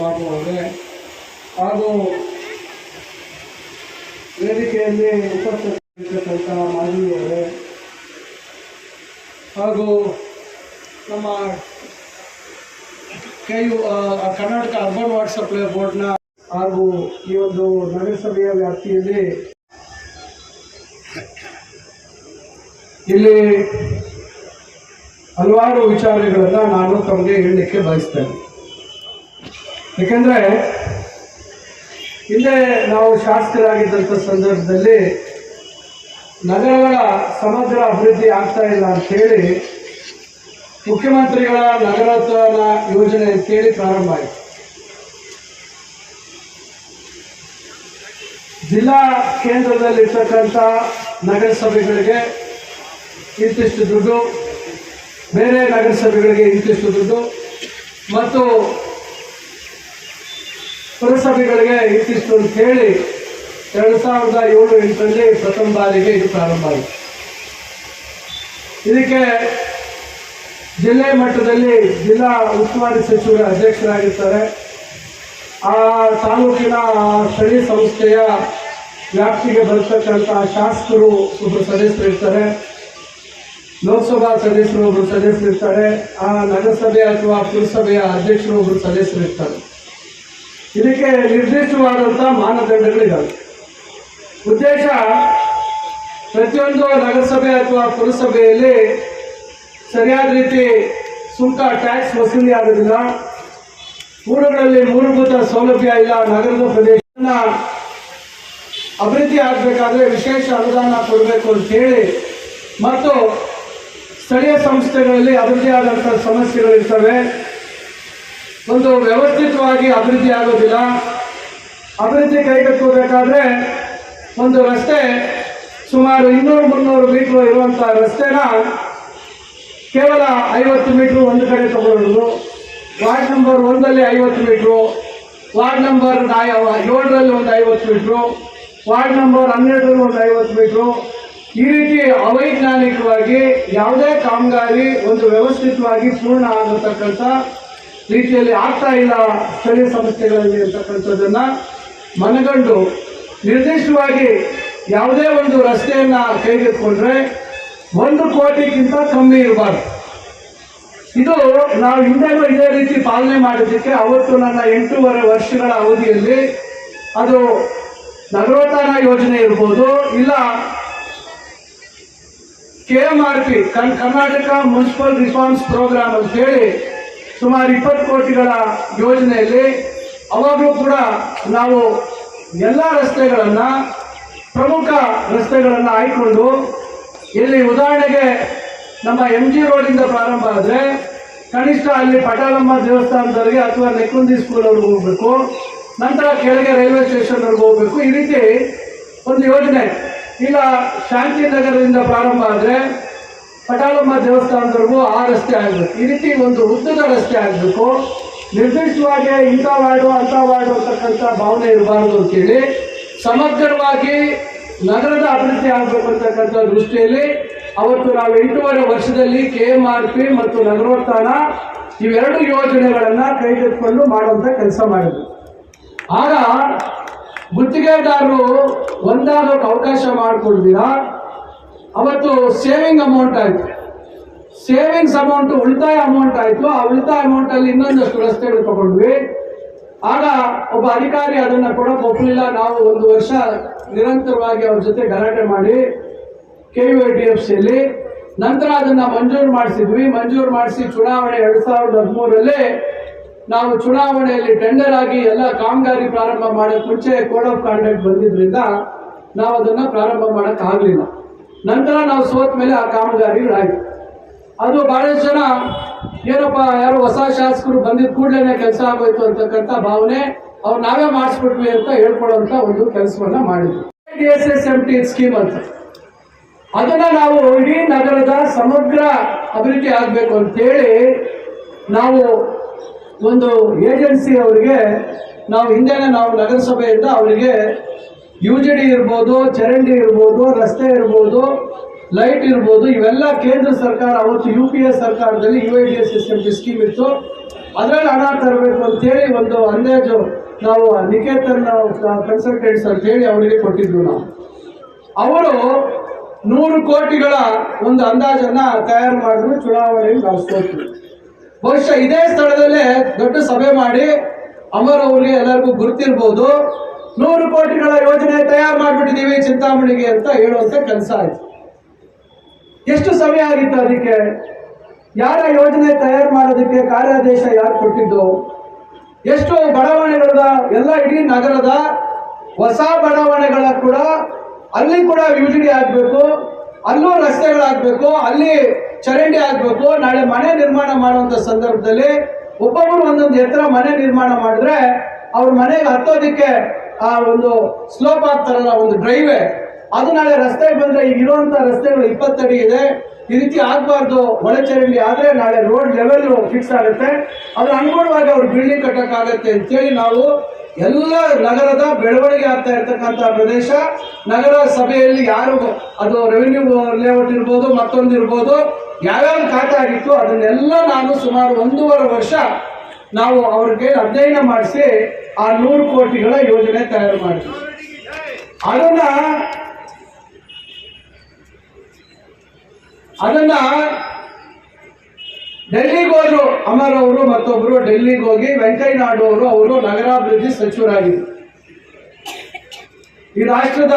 ಬಾಬು ಅವರೇ ಹಾಗೂ ವೇದಿಕೆಯಲ್ಲಿ ಉಪಸ್ಥಿತ ಮಾಜಿ ಅವರೇ ಹಾಗೂ ನಮ್ಮ K Karnataka urban water supply ಬೋರ್ಡ್ನ ಹಾಗೂ ಈ ಒಂದು ನಗರಸಭೆಯ ವ್ಯಾಪ್ತಿಯಲ್ಲಿ ಇಲ್ಲಿ ಹಲವಾರು ವಿಚಾರಗಳನ್ನು ನಾನು ತಮಗೆ ಹೇಳಲಿಕ್ಕೆ ಬಯಸ್ತೇನೆ. ಯಾಕೆಂದರೆ ಹಿಂದೆ ನಾವು ಶಾಸಕರಾಗಿದ್ದಂಥ ಸಂದರ್ಭದಲ್ಲಿ ನಗರಗಳ ಸಮಗ್ರ ಅಭಿವೃದ್ಧಿ ಆಗ್ತಾ ಇಲ್ಲ ಅಂತೇಳಿ ಮುಖ್ಯಮಂತ್ರಿಗಳ ನಗರೋತ್ಥಾನ ಯೋಜನೆ ಅಂತೇಳಿ ಪ್ರಾರಂಭ ಆಯಿತು. ಜಿಲ್ಲಾ ಕೇಂದ್ರದಲ್ಲಿರ್ತಕ್ಕಂಥ ನಗರಸಭೆಗಳಿಗೆ ಇಂತಿಷ್ಟು ದುಡ್ಡು, ಬೇರೆ ನಗರಸಭೆಗಳಿಗೆ ಇಂತಿಷ್ಟು ದುಡ್ಡು ಮತ್ತು ಪುರಸಭೆಗಳಿಗೆ ಇಂತಿಷ್ಟು ಅಂತ ಹೇಳಿ ಎರಡು ಸಾವಿರದ ಏಳು ಎಂಟರಲ್ಲಿ ಪ್ರಥಮ ಬಾರಿಗೆ ಇದು ಪ್ರಾರಂಭ ಆಯಿತು. ಇದಕ್ಕೆ ಜಿಲ್ಲೆ ಮಟ್ಟದಲ್ಲಿ ಜಿಲ್ಲಾ ಉಸ್ತುವಾರಿ ಸಚಿವರ ಅಧ್ಯಕ್ಷರಾಗಿರ್ತಾರೆ. ಆ ತಾಲೂಕಿನ ಸ್ಥಳೀಯ ಸಂಸ್ಥೆಯ ವ್ಯಾಪ್ತಿಗೆ ಬರ್ತಕ್ಕಂಥ ಶಾಸಕರು ಒಬ್ಬರು ಸದಸ್ಯರು ಇರ್ತಾರೆ. ಲೋಕಸಭಾ ಸದಸ್ಯರು ಒಬ್ಬರು ಸದಸ್ಯರು ಇರ್ತಾರೆ. ಆ ನಗರಸಭೆ ಅಥವಾ ಪುರಸಭೆಯ ಅಧ್ಯಕ್ಷರು ಒಬ್ಬರು ಸದಸ್ಯರು ಇರ್ತಾರೆ. ಇದಕ್ಕೆ ನಿರ್ದಿಷ್ಟವಾದಂಥ ಮಾನದಂಡಗಳಿದ್ದಾವೆ ಉದ್ದೇಶ, ಪ್ರತಿಯೊಂದು ನಗರಸಭೆ ಅಥವಾ ಪುರಸಭೆಯಲ್ಲಿ ಸರಿಯಾದ ರೀತಿ ಸುಂಕ ಟ್ಯಾಕ್ಸ್ ವಸೂಲಿ ಆಗೋದಿಲ್ಲ. ಊರುಗಳಲ್ಲಿ ಮೂಲಭೂತ ಸೌಲಭ್ಯ ಇಲ್ಲ, ನಗರದ ಪ್ರದೇಶ ಅಭಿವೃದ್ಧಿ ಆಗಬೇಕಾದ್ರೆ ವಿಶೇಷ ಅನುದಾನ ಕೊಡಬೇಕು ಅಂತ ಹೇಳಿ ಮತ್ತು ಸ್ಥಳೀಯ ಸಂಸ್ಥೆಗಳಲ್ಲಿ ಅಭಿವೃದ್ಧಿ ಆದಂಥ ಸಮಸ್ಯೆಗಳಿರ್ತವೆ. ಒಂದು ವ್ಯವಸ್ಥಿತವಾಗಿ ಅಭಿವೃದ್ಧಿ ಆಗೋದಿಲ್ಲ. ಅಭಿವೃದ್ಧಿ ಕೈಗೆತ್ತಬೇಕಾದ್ರೆ ಒಂದು ರಸ್ತೆ ಸುಮಾರು ಇನ್ನೂರು ಮುನ್ನೂರು ಮೀಟ್ರ್ ಇರುವಂಥ ರಸ್ತೆನ ಕೇವಲ ಐವತ್ತು ಮೀಟ್ರ್ ಒಂದು ಕಡೆ ತಗೊಳ್ಳೋದು. ವಾರ್ಡ್ ನಂಬರ್ ಒಂದಲ್ಲಿ ಐವತ್ತು ಮೀಟ್ರು, ವಾರ್ಡ್ ನಂಬರ್ ಏಳರಲ್ಲಿ ಒಂದು ಐವತ್ತು ಮೀಟ್ರು, ವಾರ್ಡ್ ನಂಬರ್ ಹನ್ನೆರಡರಲ್ಲಿ ಒಂದು ಐವತ್ತು ಮೀಟ್ರು. ಈ ರೀತಿ ಅವೈಜ್ಞಾನಿಕವಾಗಿ ಯಾವುದೇ ಕಾಮಗಾರಿ ಒಂದು ವ್ಯವಸ್ಥಿತವಾಗಿ ಪೂರ್ಣ ಆಗತಕ್ಕಂಥ ರೀತಿಯಲ್ಲಿ ಆಗ್ತಾ ಇಲ್ಲ ಸ್ಥಳೀಯ ಸಂಸ್ಥೆಗಳಲ್ಲಿ ಅಂತಕ್ಕಂಥದ್ದನ್ನ ಮನಗಂಡು ನಿರ್ದಿಷ್ಟವಾಗಿ ಯಾವುದೇ ಒಂದು ರಸ್ತೆಯನ್ನ ಕೈಗೆತ್ಕೊಂಡ್ರೆ ಒಂದು ಕೋಟಿಗಿಂತ ಕಮ್ಮಿ ಇರಬಾರ್ದು. ಇದು ನಾವು ಹಿಂದೆನೂ ಇದೇ ರೀತಿ ಪಾಲನೆ ಮಾಡಿದ್ದಕ್ಕೆ ಅವತ್ತು ನನ್ನ ಎಂಟೂವರೆ ವರ್ಷಗಳ ಅವಧಿಯಲ್ಲಿ ಅದು ನಗರೋತ್ಥಾನ ಯೋಜನೆ ಇರ್ಬೋದು, ಇಲ್ಲ K M R P Karnataka municipal reforms programme ಅಂತ ಹೇಳಿ ಸುಮಾರು ಇಪ್ಪತ್ತು ಕೋಟಿಗಳ ಯೋಜನೆಯಲ್ಲಿ ಅವಾಗಲೂ ಕೂಡ ನಾವು ಎಲ್ಲ ರಸ್ತೆಗಳನ್ನು, ಪ್ರಮುಖ ರಸ್ತೆಗಳನ್ನು ಆಯ್ಕೊಂಡು ಇಲ್ಲಿ ಉದಾಹರಣೆಗೆ ನಮ್ಮ ಎಂ ಜಿ ರೋಡಿಂದ ಪ್ರಾರಂಭ ಆದರೆ ಕನಿಷ್ಠ ಅಲ್ಲಿ ಪಟಾಲಮ್ಮ ದೇವಸ್ಥಾನದವರೆಗೆ ಅಥವಾ ನೆಕ್ಕುಂದಿ ಸ್ಕೂಲ್ ಹೋಗಬೇಕು ಹೋಗ್ಬೇಕು, ನಂತರ ಕೆಳಗೆ ರೈಲ್ವೆ ಸ್ಟೇಷನ್ವರೆಗೂ ಹೋಗ್ಬೇಕು. ಈ ರೀತಿ ಒಂದು ಯೋಜನೆ. ಈಗ ಶಾಂತಿನಗರದಿಂದ ಪ್ರಾರಂಭ ಆದರೆ ಪಟಾಲಮ್ಮ ದೇವಸ್ಥಾನದವರೆಗೂ ಆ ರಸ್ತೆ ಆಗಬೇಕು. ಈ ರೀತಿ ಒಂದು ಉದ್ದದ ರಸ್ತೆ ಆಗಬೇಕು. ನಿರ್ದಿಷ್ಟವಾಗಿ ಇಂಥ ವಾರ್ಡು ಅಂಥ ವಾರ್ಡು ಅಂತಕ್ಕಂಥ ಭಾವನೆ ಇರಬಾರ್ದು ಅಂತೇಳಿ ಸಮಗ್ರವಾಗಿ ನಗರದ ಅಭಿವೃದ್ಧಿ ಆಗಬೇಕು ಅಂತಕ್ಕಂಥ ದೃಷ್ಟಿಯಲ್ಲಿ ಅವತ್ತು ನಾವು ಎಂಟೂವರೆ ವರ್ಷದಲ್ಲಿ ಕೆ ಎಂ ಆರ್ ಪಿ ಮತ್ತು ನಗರೋತ್ಥಾನ ಇವೆರಡು ಯೋಜನೆಗಳನ್ನು ಕೈಗೆತ್ತಿಕೊಂಡು ಮಾಡುವಂಥ ಕೆಲಸ ಮಾಡಿದ್ರು ಆಗ ಗುತ್ತಿಗೆದಾರರು ಒಂದಾದ ಅವಕಾಶ ಮಾಡಿಕೊಡ್ತೀರಾ ಅವತ್ತು ಸೇವಿಂಗ್ ಅಮೌಂಟ್ ಆಯಿತು. ಸೇವಿಂಗ್ಸ್ ಅಮೌಂಟ್ ಉಳಿತಾಯ ಅಮೌಂಟ್ ಆಯಿತು. ಆ ಉಳಿತಾಯ ಅಮೌಂಟಲ್ಲಿ ಇನ್ನೊಂದಷ್ಟು ರಸ್ತೆಗಳು ತಗೊಂಡ್ವಿ. ಆಗ ಒಬ್ಬ ಅಧಿಕಾರಿ ಅದನ್ನು ಕೊಡೋಕೆ ಒಪ್ಪಲಿಲ್ಲ ನಾವು ಒಂದು ವರ್ಷ ನಿರಂತರವಾಗಿ ಅವ್ರ ಜೊತೆ ಗಲಾಟೆ ಮಾಡಿ ಕೆ ಯು ಡಿ ಎಫ್ ಸಿಯಲ್ಲಿ ನಂತರ ಅದನ್ನು ಮಂಜೂರು ಮಾಡಿಸಿದ್ವಿ. ಮಂಜೂರು ಮಾಡಿಸಿ ಚುನಾವಣೆ ಎರಡು ಸಾವಿರದ ಹದಿಮೂರರಲ್ಲಿ ನಾವು ಚುನಾವಣೆಯಲ್ಲಿ ಟೆಂಡರ್ ಆಗಿ ಎಲ್ಲ ಕಾಮಗಾರಿ ಪ್ರಾರಂಭ ಮಾಡೋಕ್ಕೆ ಮುಂಚೆ ಕೋಡ್ ಆಫ್ ಕಾಂಡಕ್ಟ್ ಬಂದಿದ್ರಿಂದ ನಾವು ಅದನ್ನು ಪ್ರಾರಂಭ ಮಾಡೋಕ್ಕಾಗಲಿಲ್ಲ ನಂತರ ನಾವು ಸೋತ ಮೇಲೆ ಆ ಕಾಮಗಾರಿಗಳಾಯಿತು ಅದು ಬಹಳಷ್ಟು ಜನ ಏನಪ್ಪ, ಯಾರೋ ಹೊಸ ಶಾಸಕರು ಬಂದಿದ್ದ ಕೂಡಲೇ ಕೆಲಸ ಆಗೋಯ್ತು ಅಂತಕ್ಕಂಥ ಭಾವನೆ ಅವ್ರು ನಾವೇ ಮಾಡಿಸ್ಬಿಟ್ವಿ ಅಂತ ಹೇಳ್ಕೊಳ್ಳೋಂಥ ಒಂದು ಕೆಲಸವನ್ನ ಮಾಡಿದ್ವಿ. D S S M T scheme ಅಂತ. ಅದನ್ನ ನಾವು ಇಡೀ ನಗರದ ಸಮಗ್ರ ಅಭಿವೃದ್ಧಿ ಆಗಬೇಕು ಅಂತೇಳಿ ನಾವು ಒಂದು ಏಜೆನ್ಸಿ ಅವರಿಗೆ ನಾವು ಹಿಂದೆನೇ ನಾವು ನಗರಸಭೆಯಿಂದ ಅವರಿಗೆ ಯು ಜಿ ಡಿ ಇರ್ಬೋದು, ಚರಂಡಿ ಇರ್ಬೋದು, ರಸ್ತೆ ಇರ್ಬೋದು ಲೈಟ್ ಇರ್ಬೋದು, ಇವೆಲ್ಲ ಕೇಂದ್ರ ಸರ್ಕಾರ, ಅವತ್ತು ಯು ಪಿ ಎ ಸರ್ಕಾರದಲ್ಲಿ U I D S S M P scheme ಇತ್ತು. ಅದರಲ್ಲಿ ಹಣ ತರಬೇಕು ಅಂತೇಳಿ ಒಂದು ಅಂದಾಜು ನಾವು ನಿಕೇತನ್ ಕನ್ಸಲ್ಟೆಂಟ್ಸ್ ಅಂತೇಳಿ ಅವರಿಗೆ ಕೊಟ್ಟಿದ್ವಿ ನಾವು. ಅವರು ನೂರು ಕೋಟಿಗಳ ಒಂದು ಅಂದಾಜನ್ನ ತಯಾರು ಮಾಡಿದ್ರು, ಚುನಾವಣೆಯಲ್ಲಿ ನಾವು ಬಹುಶಃ ಇದೇ ಸ್ಥಳದಲ್ಲೇ ದೊಡ್ಡ ಸಭೆ ಮಾಡಿ, ಅಮರ್ ಅವ್ರಿಗೆ ಎಲ್ಲರಿಗೂ ಗುರ್ತಿರ್ಬೋದು. ನೂರು ಕೋಟಿಗಳ ಯೋಜನೆ ತಯಾರು ಮಾಡಿಬಿಟ್ಟಿದ್ದೀವಿ ಚಿಂತಾಮಣಿಗೆ ಅಂತ ಹೇಳುವಂತ ಕೆಲಸ ಆಯ್ತು. ಎಷ್ಟು ಸಮಯ ಆಗಿತ್ತು ಅದಕ್ಕೆ? ಯಾರ ಯೋಜನೆ ತಯಾರು ಮಾಡೋದಕ್ಕೆ ಕಾರ್ಯಾದೇಶ ಯಾರು ಕೊಟ್ಟಿದ್ದು? ಎಷ್ಟು ಬಡಾವಣೆಗಳದ, ಎಲ್ಲ ಇಡೀ ನಗರದ ಹೊಸ ಬಡಾವಣೆಗಳ ಕೂಡ ಅಲ್ಲಿ ಕೂಡ ಯುಜಿಡಿ ಆಗಬೇಕು, ಅಲ್ಲೂ ರಸ್ತೆಗಳಾಗಬೇಕು, ಅಲ್ಲಿ ಚರಂಡಿ ಆಗಬೇಕು, ನಾಳೆ ಮನೆ ನಿರ್ಮಾಣ ಮಾಡುವಂತ ಸಂದರ್ಭದಲ್ಲಿ ಒಬ್ಬೊಬ್ಬರು ಒಂದೊಂದು ಎತ್ತರ ಮನೆ ನಿರ್ಮಾಣ ಮಾಡಿದ್ರೆ ಅವ್ರ ಮನೆಗೆ ಹತ್ತೋದಿಕ್ಕೆ ಆ ಒಂದು ಸ್ಲೋಪ್ ಆಗ್ತಾರಲ್ಲ ಒಂದು ಡ್ರೈವೇ ಅದು ನಾಳೆ ರಸ್ತೆ ಬಂದ್ರೆ ಈಗ ಇರುವಂತ ರಸ್ತೆಗಳು ಇಪ್ಪತ್ತಡಿ ಇದೆ. ಈ ರೀತಿ ಆಗ್ಬಾರ್ದು. ಒಳಚರಂಡಿ ಆದ್ರೆ ನಾಳೆ ರೋಡ್ ಲೆವೆಲ್ ಫಿಕ್ಸ್ ಆಗುತ್ತೆ. ಅದ್ರ ಅನುಗುಣವಾಗಿ ಅವ್ರು ಬಿಲ್ಡಿಂಗ್ ಕಟ್ಟಕ್ಕಾಗತ್ತೆ ಅಂತೇಳಿ ನಾವು ಎಲ್ಲ ನಗರದ ಬೆಳವಣಿಗೆ ಆಗ್ತಾ ಇರ್ತಕ್ಕಂಥ ಪ್ರದೇಶ. ನಗರ ಸಭೆಯಲ್ಲಿ ಯಾರು ಅದು ರೆವಿನ್ಯೂ ಲೇಔಟ್ ಇರ್ಬೋದು, ಮತ್ತೊಂದು ಇರ್ಬೋದು, ಯಾವ್ಯಾವ ಖಾತೆ ಆಗಿತ್ತು ಅದನ್ನೆಲ್ಲ ನಾನು ಸುಮಾರು ಒಂದೂವರೆ ವರ್ಷ ನಾವು ಅವ್ರಿಗೆ ಅಧ್ಯಯನ ಮಾಡಿಸಿ ಆ ನೂರು ಕೋಟಿಗಳ ಯೋಜನೆ ತಯಾರು ಮಾಡಿದ್ರು ಅದನ್ನ ಅದನ್ನ ಡೆಲ್ಲಿಗೆ ಹೋದ್ರು ಅಮರ್ ಅವರು ಮತ್ತೊಬ್ರು ಡೆಲ್ಲಿಗೆ ಹೋಗಿ ವೆಂಕಯ್ಯ ನಾಯ್ಡು ಅವರು ಅವರು ನಗರಾಭಿವೃದ್ಧಿ ಸಚಿವರಾಗಿದ್ರು. ಈ ರಾಷ್ಟ್ರದ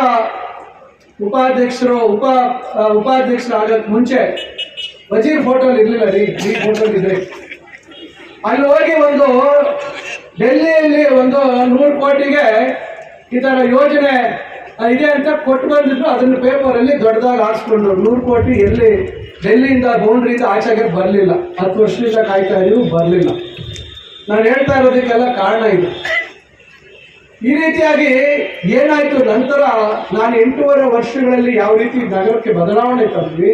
ಉಪಾಧ್ಯಕ್ಷರು ಉಪ ಆ, ಉಪಾಧ್ಯಕ್ಷರು ಆಗಕ್ ಮುಂಚೆ ವಜೀರ್ ಫೋಟೋ ಇರ್ಲಿಲ್ಲ ರೀ ಈ ಫೋಟೋ ಇದೆ ಅಲ್ಲಿ ಹೋಗಿ ಒಂದು ಡೆಲ್ಲಿಯಲ್ಲಿ ಒಂದು ನೂರು ಕೋಟಿಗೆ ಈ ಥರ ಯೋಜನೆ ಇದೆ ಅಂತ ಕೊಟ್ಟು ಬಂದಿದ್ರು. ಅದನ್ನ ಪೇಪರಲ್ಲಿ ದೊಡ್ಡದಾಗಿ ಹಾಕ್ಸ್ಕೊಂಡ್ರು ನೂರು ಕೋಟಿ ಎಲ್ಲಿ ಡೆಲ್ಲಿಯಿಂದ ಬೌಂಡ್ರಿಯಿಂದ ಆಚೆಗೆ ಬರಲಿಲ್ಲ. ಹತ್ತು ವರ್ಷದಿಂದ ಕಾಯ್ತಾ ಇದೀವಿ, ಬರಲಿಲ್ಲ. ನಾನು ಹೇಳ್ತಾ ಇರೋದಕ್ಕೆಲ್ಲ ಕಾರಣ ಇದು. ಈ ರೀತಿಯಾಗಿ ಏನಾಯ್ತು ನಂತರ ನಾನು ಎಂಟೂವರೆ ವರ್ಷಗಳಲ್ಲಿ ಯಾವ ರೀತಿ ನಗರಕ್ಕೆ ಬದಲಾವಣೆ ತಂದ್ವಿ.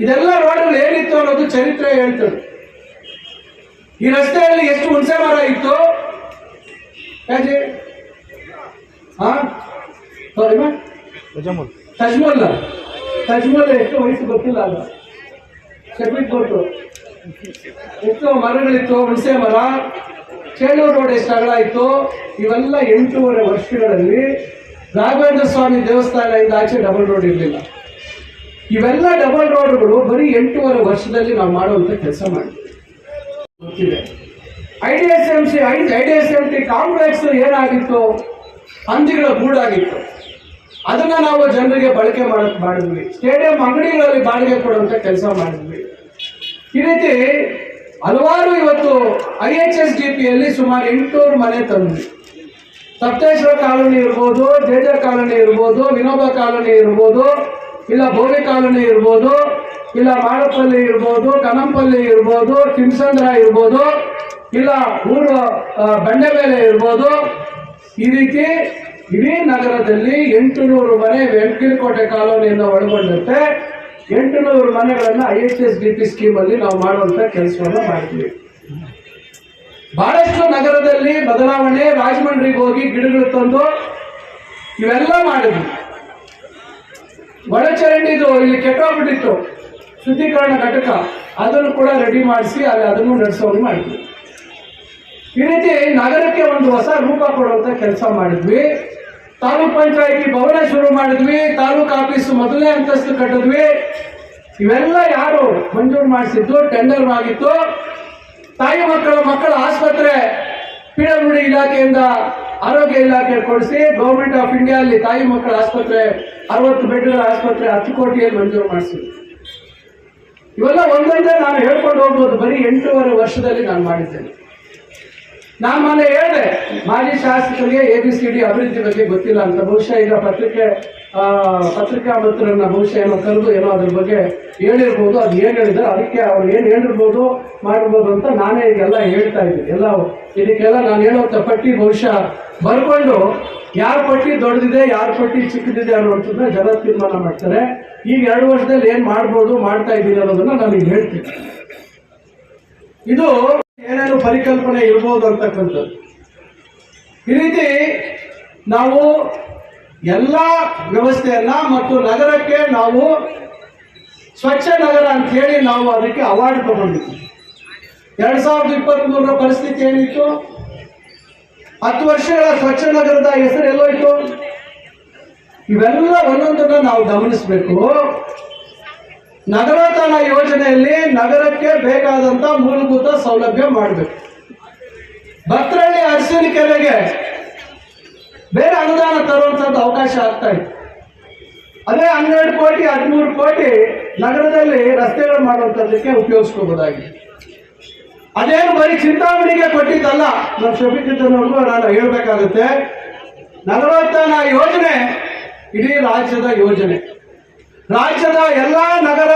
ಇದೆಲ್ಲ ರೋಡಲ್ಲಿ ಏನಿತ್ತು ಅನ್ನೋದು ಚರಿತ್ರೆ ಹೇಳ್ತದೆ. ಈ ರಸ್ತೆಯಲ್ಲಿ ಎಷ್ಟು ಹುಣಸೆ ಮರ ಇತ್ತು? ತಜ್ಮಲ್ಲ ಹಾ ಸಾರಿ ಮಾ ತಜ್ಮಲ್ ತಜ್ಮಲ್ ಎಷ್ಟು ವಯಸ್ಸು ಗೊತ್ತಿಲ್ಲ ಅಲ್ಲ ಶಫೀಕ್ ಗೊತ್ತು ಎಷ್ಟು ಮರಗಳಿತ್ತು ಹುಣಸೆ ಮರ. ಚೇಳೂರು ರೋಡ್ ಎಷ್ಟು ಅಗಲ ಇತ್ತು? ಇವೆಲ್ಲ ಎಂಟೂವರೆ ವರ್ಷಗಳಲ್ಲಿ ರಾಘವೇಂದ್ರ ಸ್ವಾಮಿ ದೇವಸ್ಥಾನದಿಂದ ಆಚೆ ಡಬಲ್ ರೋಡ್ ಇರಲಿಲ್ಲ. ಇವೆಲ್ಲ ಡಬಲ್ ರೋಡ್ಗಳು ಬರೀ ಎಂಟೂವರೆ ವರ್ಷದಲ್ಲಿ ನಾವು ಮಾಡುವಂತ ಕೆಲಸ ಗೊತ್ತಿದೆ I D S M C I D M T complex ಏನಾಗಿತ್ತು? ಹಂದಿಗಳ ಗೂಡಾಗಿತ್ತು. ಅದನ್ನ ನಾವು ಜನರಿಗೆ ಬಳಕೆ ಮಾಡಿದ್ವಿ. ಸ್ಟೇಡಿಯಂ ಅಂಗಡಿಗಳಲ್ಲಿ ಬಾಡಿಗೆ ಕೊಡುವಂತ ಕೆಲಸ ಮಾಡಿದ್ವಿ. ಈ ರೀತಿ ಹಲವಾರು ಇವತ್ತು ಐ ಎಚ್ ಎಸ್ ಡಿ ಪಿಯಲ್ಲಿ ಸುಮಾರು ಎಂಟುನೂರು ಮನೆ ತಂದ್ವಿ. ಸಪ್ತೇಶ್ವರ ಕಾಲೋನಿ ಇರ್ಬೋದು ಜೇಜರ್ ಕಾಲೋನಿ ಇರ್ಬೋದು, ವಿನೋಬ ಕಾಲೋನಿ ಇರ್ಬೋದು, ಇಲ್ಲ ಭೋವಿ ಕಾಲೋನಿ ಇರ್ಬೋದು ಇಲ್ಲ ಮಾಡಪಲ್ಲಿ ಇರ್ಬೋದು, ಕನಂಪಲ್ಲಿ ಇರ್ಬೋದು ತಿನ್ಸಂದ್ರ ಇರ್ಬೋದು, ಇಲ್ಲ ಊರು ಬಂಡೆ ಮೇಲೆ ಇರ್ಬೋದು. ಈ ರೀತಿ ಇಡೀ ನಗರದಲ್ಲಿ ಎಂಟು ನೂರು ಮನೆ ವೆಂಕಟಕೋಟೆ ಕಾಲೋನಿಯನ್ನು ಒಳಗೊಂಡಂತೆ ಎಂಟು ನೂರು ಮನೆಗಳನ್ನು I H S D P ಸ್ಕೀಮಲ್ಲಿ ನಾವು ಮಾಡುವಂತ ಕೆಲಸವನ್ನು ಮಾಡ್ತೀವಿ ಬಹಳಷ್ಟು ನಗರದಲ್ಲಿ ಬದಲಾವಣೆ, ರಾಜಮಂಡ್ರಿಗೆ ಹೋಗಿ ಗಿಡಗಳು ತಂದು ಇವೆಲ್ಲ ಮಾಡಿದ್ವಿ. ಒಳಚರಂಡಿದು ಇಲ್ಲಿ ಕೆಟ್ಟೋಗ್ಬಿಟ್ಟಿತ್ತು. ಶುದ್ಧೀಕರಣ ಘಟಕ, ಅದನ್ನು ಕೂಡ ರೆಡಿ ಮಾಡಿಸಿ ಅಲ್ಲಿ ಅದನ್ನು ನಡೆಸೋರು ಮಾಡಿದ್ವಿ ಈ ರೀತಿ ನಗರಕ್ಕೆ ಒಂದು ಹೊಸ ರೂಪ ಕೊಡುವಂತ ಕೆಲಸ ಮಾಡಿದ್ವಿ. ತಾಲೂಕ್ ಪಂಚಾಯತಿ ಭವನ ಶುರು ಮಾಡಿದ್ವಿ. ತಾಲೂಕ್ ಆಫೀಸ್ ಮೊದಲನೇ ಅಂತಸ್ತು ಕಟ್ಟಿದ್ವಿ. ಇವೆಲ್ಲ ಯಾರು ಮಂಜೂರು ಮಾಡಿಸಿದ್ದು? ಟೆಂಡರ್ ಆಗಿತ್ತು. ತಾಯಿ ಮಕ್ಕಳ ಮಕ್ಕಳ ಆಸ್ಪತ್ರೆ ಪಿಡಬ್ಲ್ಯೂ ಇಲಾಖೆಯಿಂದ ಆರೋಗ್ಯ ಇಲಾಖೆ ಕೊಡಿಸಿ ಗೌರ್ಮೆಂಟ್ ಆಫ್ ಇಂಡಿಯಾ ಅಲ್ಲಿ ತಾಯಿ ಮಕ್ಕಳ ಆಸ್ಪತ್ರೆ, ಅರವತ್ತು ಬೆಡ್ಗಳ ಆಸ್ಪತ್ರೆ ಹತ್ತು ಕೋಟಿಯಲ್ಲಿ ಮಂಜೂರು ಮಾಡಿಸಿದ್ವಿ ಇವೆಲ್ಲ ಒಂದೊಂದೇ ನಾನು ಹೇಳ್ಕೊಂಡು ಹೋಗ್ಬೋದು ಬರೀ ಎಂಟೂವರೆ ವರ್ಷದಲ್ಲಿ ನಾನು ಮಾಡಿದ್ದೇನೆ. ನಾನು ಮೊನ್ನೆ ಹೇಳಿದೆ, ಮಾಜಿ ಶಾಸಕರಿಗೆ ಎ ಬಿ ಸಿ ಡಿ ಅಭಿವೃದ್ಧಿ ಬಗ್ಗೆ ಗೊತ್ತಿಲ್ಲ ಅಂತ. ಬಹುಶಃ ಈಗ ಪತ್ರಿಕೆ ಪತ್ರಿಕಾ ಮಿತ್ರರನ್ನ ಬಹುಶಃ ಏನೋ ಕರೆದು ಏನೋ ಅದ್ರ ಬಗ್ಗೆ ಹೇಳಿರ್ಬೋದು. ಅದು ಏನು ಹೇಳಿದ್ರು, ಅದಕ್ಕೆ ಅವ್ರು ಏನು ಹೇಳಿರ್ಬೋದು, ಮಾಡಿರ್ಬೋದು ಅಂತ ನಾನೇ ಈಗೆಲ್ಲ ಹೇಳ್ತಾ ಇದ್ದೀನಿ. ಎಲ್ಲ ಇದಕ್ಕೆಲ್ಲ ನಾನು ಹೇಳುವಂಥ ಪಟ್ಟಿ ಬಹುಶಃ ಬರ್ಕೊಂಡು ಯಾರ ಪಟ್ಟಿ ದೊಡ್ಡದಿದೆ, ಯಾರ ಪಟ್ಟಿ ಚಿಕ್ಕದಿದೆ ಅನ್ನೋದನ್ನ ಜನ ತೀರ್ಮಾನ ಮಾಡ್ತಾರೆ. ಈಗ ಎರಡು ವರ್ಷದಲ್ಲಿ ಏನು ಮಾಡ್ಬೋದು, ಮಾಡ್ತಾ ಇದ್ದೀನಿ ಅನ್ನೋದನ್ನ ನಾನು ಈಗ ಹೇಳ್ತೀನಿ. ಇದು ಏನೇನು ಪರಿಕಲ್ಪನೆ ಇರ್ಬೋದು ಅಂತಕ್ಕಂಥದ್ದು. ಈ ರೀತಿ ನಾವು ಎಲ್ಲ ವ್ಯವಸ್ಥೆಯನ್ನ ಮತ್ತು ನಗರಕ್ಕೆ ನಾವು ಸ್ವಚ್ಛ ನಗರ ಅಂತ ಹೇಳಿ ನಾವು ಅದಕ್ಕೆ ಅವಾರ್ಡ್ ತಗೊಂಡಿದ್ವಿ ಎರಡ್ ಸಾವಿರದ ಇಪ್ಪತ್ತ್ ಮೂರರ ಪರಿಸ್ಥಿತಿ ಏನಿತ್ತು? ಹತ್ತು ವರ್ಷಗಳ ಸ್ವಚ್ಛ ನಗರದ ಹೆಸರು ಎಲ್ಲೋಯ್ತು? ಇವೆಲ್ಲ ಒಂದೊಂದನ್ನ ನಾವು ಗಮನಿಸಬೇಕು. ನಗರೋತ್ಥಾನ ಯೋಜನೆಯಲ್ಲಿ ನಗರಕ್ಕೆ ಬೇಕಾದಂತ ಮೂಲಭೂತ ಸೌಲಭ್ಯ ಮಾಡಬೇಕು. ಭತ್ರಹಳ್ಳಿ ಅರಸಿನ ಕೆರೆಗೆ ಬೇರೆ ಅನುದಾನ ತರುವಂತದ್ದು ಅವಕಾಶ ಆಗ್ತಾ ಇತ್ತು ಅದೇ ಹನ್ನೆರಡು ಕೋಟಿ, ಹದಿಮೂರು ಕೋಟಿ ನಗರದಲ್ಲಿ ರಸ್ತೆಗಳು ಮಾಡುವಂಥದ್ದಕ್ಕೆ ಉಪಯೋಗಿಸ್ಕೋಬೋದಾಗಿದೆ. ಅದೇನು ಬರೀ ಚಿಂತಾಮಣಿಗೆ ಕೊಟ್ಟಿದ್ದಲ್ಲ, ನಮ್ಮ ಶಫೀಕಿದ್ದನವ್ರಿಗೂ ನಾನು ಹೇಳಬೇಕಾಗುತ್ತೆ. ನಗರೋತ್ಥಾನ ಯೋಜನೆ ಇಡೀ ರಾಜ್ಯದ ಯೋಜನೆ. ರಾಜ್ಯದ ಎಲ್ಲ ನಗರ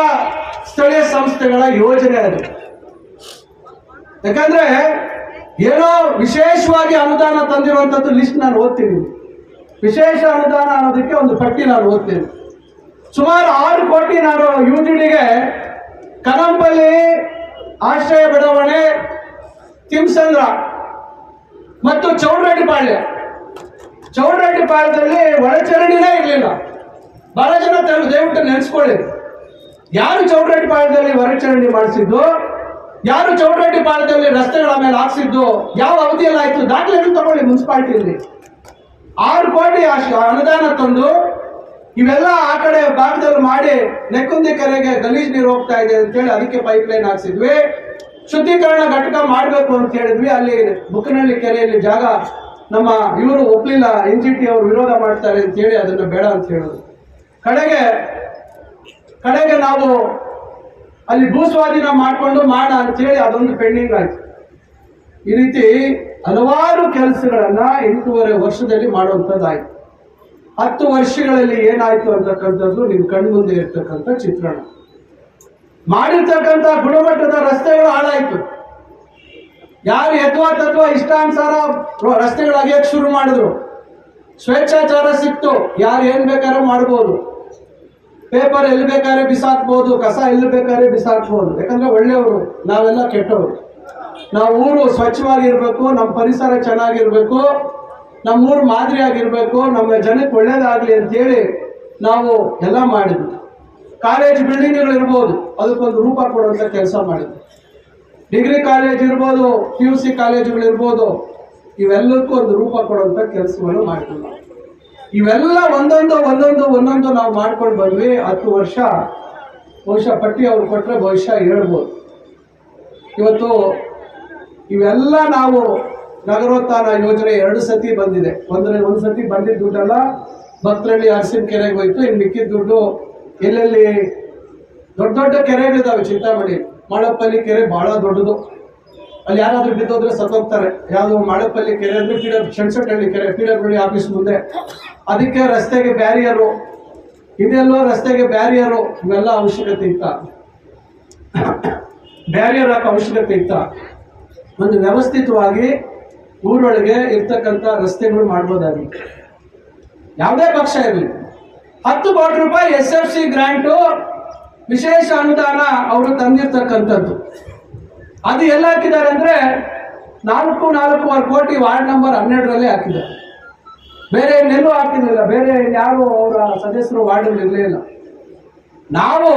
ಸ್ಥಳೀಯ ಸಂಸ್ಥೆಗಳ ಯೋಜನೆ ಅದು. ಯಾಕಂದ್ರೆ ಏನೋ ವಿಶೇಷವಾಗಿ ಅನುದಾನ ತಂದಿರುವಂತದ್ದು ಲಿಸ್ಟ್ ನಾನು ಓದ್ತೀನಿ. ವಿಶೇಷ ಅನುದಾನ ಅನ್ನೋದಕ್ಕೆ ಒಂದು ಪಟ್ಟಿ ನಾನು ಓದ್ತೀನಿ. ಸುಮಾರು ಆರು ಕೋಟಿ ನಾನು ಯು ಜಿ ಕನಂಪಲ್ಲಿ ಆಶ್ರಯ ಬಡಾವಣೆ, ತಿಮ್ಸಂದ್ರ ಮತ್ತು ಚೌಡರೆಡ್ಡಿಪಾಳ್ಯ. ಚೌಡರೆಡ್ಡಿಪಾಳ್ಯದಲ್ಲಿ ಒಳಚರಂಡಿನೇ ಇರಲಿಲ್ಲ. ಬಹಳ ಜನ ತ- ದಯವಿಟ್ಟು ನೆನೆಸ್ಕೊಳ್ಳಿ. ಯಾರು ಚೌಡರೆಡ್ಡಿಪಾಳ್ಯದಲ್ಲಿ ಒಳಚರಣಿ ಮಾಡಿಸಿದ್ದು? ಯಾರು ಚೌಡರೆಡ್ಡಿಪಾಳ್ಯದಲ್ಲಿ ರಸ್ತೆಗಳ ಮೇಲೆ ಹಾಕ್ಸಿದ್ದು? ಯಾವ ಅವಧಿಯಲ್ಲಿ ಆಯ್ತು ದಾಖಲೆಗಳು ತಗೊಳ್ಳಿ ಮುನ್ಸಿಪಾಲ್ಟಿಯಲ್ಲಿ? ಆರು ಕೋಟಿ ಅನುದಾನ ತಂದು ಇವೆಲ್ಲ ಆ ಕಡೆ ಭಾಗದಲ್ಲಿ ಮಾಡಿ ನೆಕ್ಕುಂದಿ ಕೆರೆಗೆ ಗಲೀಜ್ ನೀರು ಹೋಗ್ತಾ ಇದೆ ಅಂತೇಳಿ ಅದಕ್ಕೆ ಪೈಪ್ ಲೈನ್ ಹಾಕ್ಸಿದ್ವಿ. ಶುದ್ಧೀಕರಣ ಘಟಕ ಮಾಡಬೇಕು ಅಂತ ಹೇಳಿದ್ವಿ. ಅಲ್ಲಿ ಬುಕ್ಕನಹಳ್ಳಿ ಕೆರೆಯಲ್ಲಿ ಜಾಗ ನಮ್ಮ ಇವರು ಒಪ್ಲಿಲ್ಲ. ಎನ್ ಜಿ ಟಿ ಅವರು ವಿರೋಧ ಮಾಡ್ತಾರೆ ಅಂತ ಹೇಳಿ ಅದನ್ನ ಬೇಡ ಅಂತ ಹೇಳೋದು. ಕಡೆಗೆ ಕಡೆಗೆ ನಾವು ಅಲ್ಲಿ ಭೂಸ್ವಾಧೀನ ಮಾಡಿಕೊಂಡು ಮಾಡ ಅಂತ ಹೇಳಿ ಅದೊಂದು ಪೆಂಡಿಂಗ್ ಆಯ್ತು. ಈ ರೀತಿ ಹಲವಾರು ಕೆಲಸಗಳನ್ನ ಎಂಟೂವರೆ ವರ್ಷದಲ್ಲಿ ಮಾಡುವಂಥದ್ದಾಯ್ತು. ಹತ್ತು ವರ್ಷಗಳಲ್ಲಿ ಏನಾಯ್ತು ಅಂತಕ್ಕಂಥದ್ದು ನಿಮ್ ಕಣ್ಮುಂದೆ ಇರ್ತಕ್ಕಂಥ ಚಿತ್ರಣ. ಮಾಡಿರ್ತಕ್ಕಂಥ ಗುಣಮಟ್ಟದ ರಸ್ತೆಗಳು ಹಾಳಾಯ್ತು. ಯಾರು ಯಥವಾ ತತ್ವ ಇಷ್ಟಾನುಸಾರ ರಸ್ತೆಗಳು ಅಗೆಯಕ್ಕೆ ಶುರು ಮಾಡಿದ್ರು. ಸ್ವೇಚ್ಛಾಚಾರ ಸಿಕ್ತು. ಯಾರು ಏನ್ ಬೇಕಾದ್ರೂ ಮಾಡ್ಬೋದು. ಪೇಪರ್ ಎಲ್ಲಿ ಬೇಕಾದ್ರೆ ಬಿಸಾಕ್ಬೋದು, ಕಸ ಎಲ್ಲಿ ಬೇಕಾದ್ರೆ ಬಿಸಾಕ್ಬೋದು. ಯಾಕಂದ್ರೆ ಒಳ್ಳೆಯವರು, ನಾವೆಲ್ಲ ಕೆಟ್ಟವರು. ನಾವು ಊರು ಸ್ವಚ್ಛವಾಗಿರ್ಬೇಕು ನಮ್ಮ ಪರಿಸರ ಚೆನ್ನಾಗಿರ್ಬೇಕು ನಮ್ಮ ಊರು ಮಾದರಿ ಆಗಿರ್ಬೇಕು ನಮ್ಮ ಜನಕ್ಕೆ ಒಳ್ಳೇದಾಗ್ಲಿ ಅಂತೇಳಿ ನಾವು ಎಲ್ಲ ಮಾಡಿದ್ವಿ. ಕಾಲೇಜ್ ಬಿಲ್ಡಿಂಗ್ಗಳು ಇರ್ಬೋದು, ಅದಕ್ಕೊಂದು ರೂಪ ಕೊಡುವಂತ ಕೆಲಸ ಮಾಡಿದ್ವಿ. ಡಿಗ್ರಿ ಕಾಲೇಜ್ ಇರ್ಬೋದು, ಪಿ ಯು ಸಿ ಕಾಲೇಜುಗಳು ಇರ್ಬೋದು ಇವೆಲ್ಲಕ್ಕೂ ಒಂದು ರೂಪ ಕೊಡುವಂತ ಕೆಲಸವನ್ನು ಮಾಡಿದ್ವಿ. ಇವೆಲ್ಲ ಒಂದೊಂದು ಒಂದೊಂದು ಒಂದೊಂದು ನಾವು ಮಾಡ್ಕೊಂಡು ಬಂದ್ವಿ. ಹತ್ತು ವರ್ಷ. ಬಹುಶಃ ಪಟ್ಟಿ ಅವ್ರು ಕೊಟ್ಟರೆ ಬಹುಶಃ ಹೇಳ್ಬೋದು. ಇವತ್ತು ಇವೆಲ್ಲ ನಾವು ನಗರೋತ್ಥಾನ ಯೋಜನೆ ಎರಡು ಸತಿ ಬಂದಿದೆ. ಒಂದ್ರೆ ಒಂದು ಸತಿ ಬಂದಿದ್ದ ದುಡ್ಡೆಲ್ಲ ಭಕ್ತರಳ್ಳಿ ಅರಸಿನ ಕೆರೆಗೆ ಹೋಯ್ತು. ಇನ್ನು ಮಿಕ್ಕಿದ ದುಡ್ಡು ಎಲ್ಲೆಲ್ಲಿ ದೊಡ್ಡ ದೊಡ್ಡ ಕೆರೆಗಳಿದಾವೆ ಚಿಂತಾಮಣಿ. ಮಾಳಪ್ಪಲ್ಲಿ ಕೆರೆ ಬಹಳ ದೊಡ್ಡದು. ಅಲ್ಲಿ ಯಾರಾದ್ರೂ ಬಿದ್ದೋದ್ರೆ ಸತ್ತೋಗ್ತಾರೆ. ಯಾವ್ದು ಮಾಡಪ್ಪಲ್ಲಿ ಕೆರೆ ಅಂದ್ರೆ ಪಿ ಡಬ್ಲ್ಯೂ ಶೆಣಸಟ್ಟಹಳ್ಳಿ ಕೆರೆ ಪಿ ಡಬ್ಲ್ಯೂ ಆಫೀಸ್ ಮುಂದೆ. ಅದಕ್ಕೆ ರಸ್ತೆಗೆ ಬ್ಯಾರಿಯರು ಇದೆಲ್ಲೋ ರಸ್ತೆಗೆ ಬ್ಯಾರಿಯರು ಇವೆಲ್ಲ ಅವಶ್ಯಕತೆ ಇತ್ತ. ಬ್ಯಾರಿಯರ್ ಹಾಕೋ ಅವಶ್ಯಕತೆ ಇತ್ತ. ಒಂದು ವ್ಯವಸ್ಥಿತವಾಗಿ ಊರೊಳಗೆ ಇರ್ತಕ್ಕಂಥ ರಸ್ತೆಗಳು ಮಾಡ್ಬೋದಾಗಿ. ಯಾವುದೇ ಪಕ್ಷ ಇರಲಿ. ಹತ್ತು ಕೋಟಿ ರೂಪಾಯಿ ಎಸ್ ಎಫ್ ಸಿ ಗ್ರಾಂಟು ವಿಶೇಷ ಅನುದಾನ ಅವರು ತಂದಿರ್ತಕ್ಕಂಥದ್ದು. ಅದು ಎಲ್ಲ ಹಾಕಿದ್ದಾರೆ ಅಂದರೆ ನಾಲ್ಕು ನಾಲ್ಕೂವರೆ ಕೋಟಿ ವಾರ್ಡ್ ನಂಬರ್ ಹನ್ನೆರಡರಲ್ಲಿ ಹಾಕಿದ್ದಾರೆ ಬೇರೆ ಇನ್ನೆಲ್ಲೂ ಹಾಕಿರಲಿಲ್ಲ. ಬೇರೆ ಯಾರು ಅವರ ಸದಸ್ಯರು ವಾರ್ಡ್ ಇಲ್ಲ. ನಾವು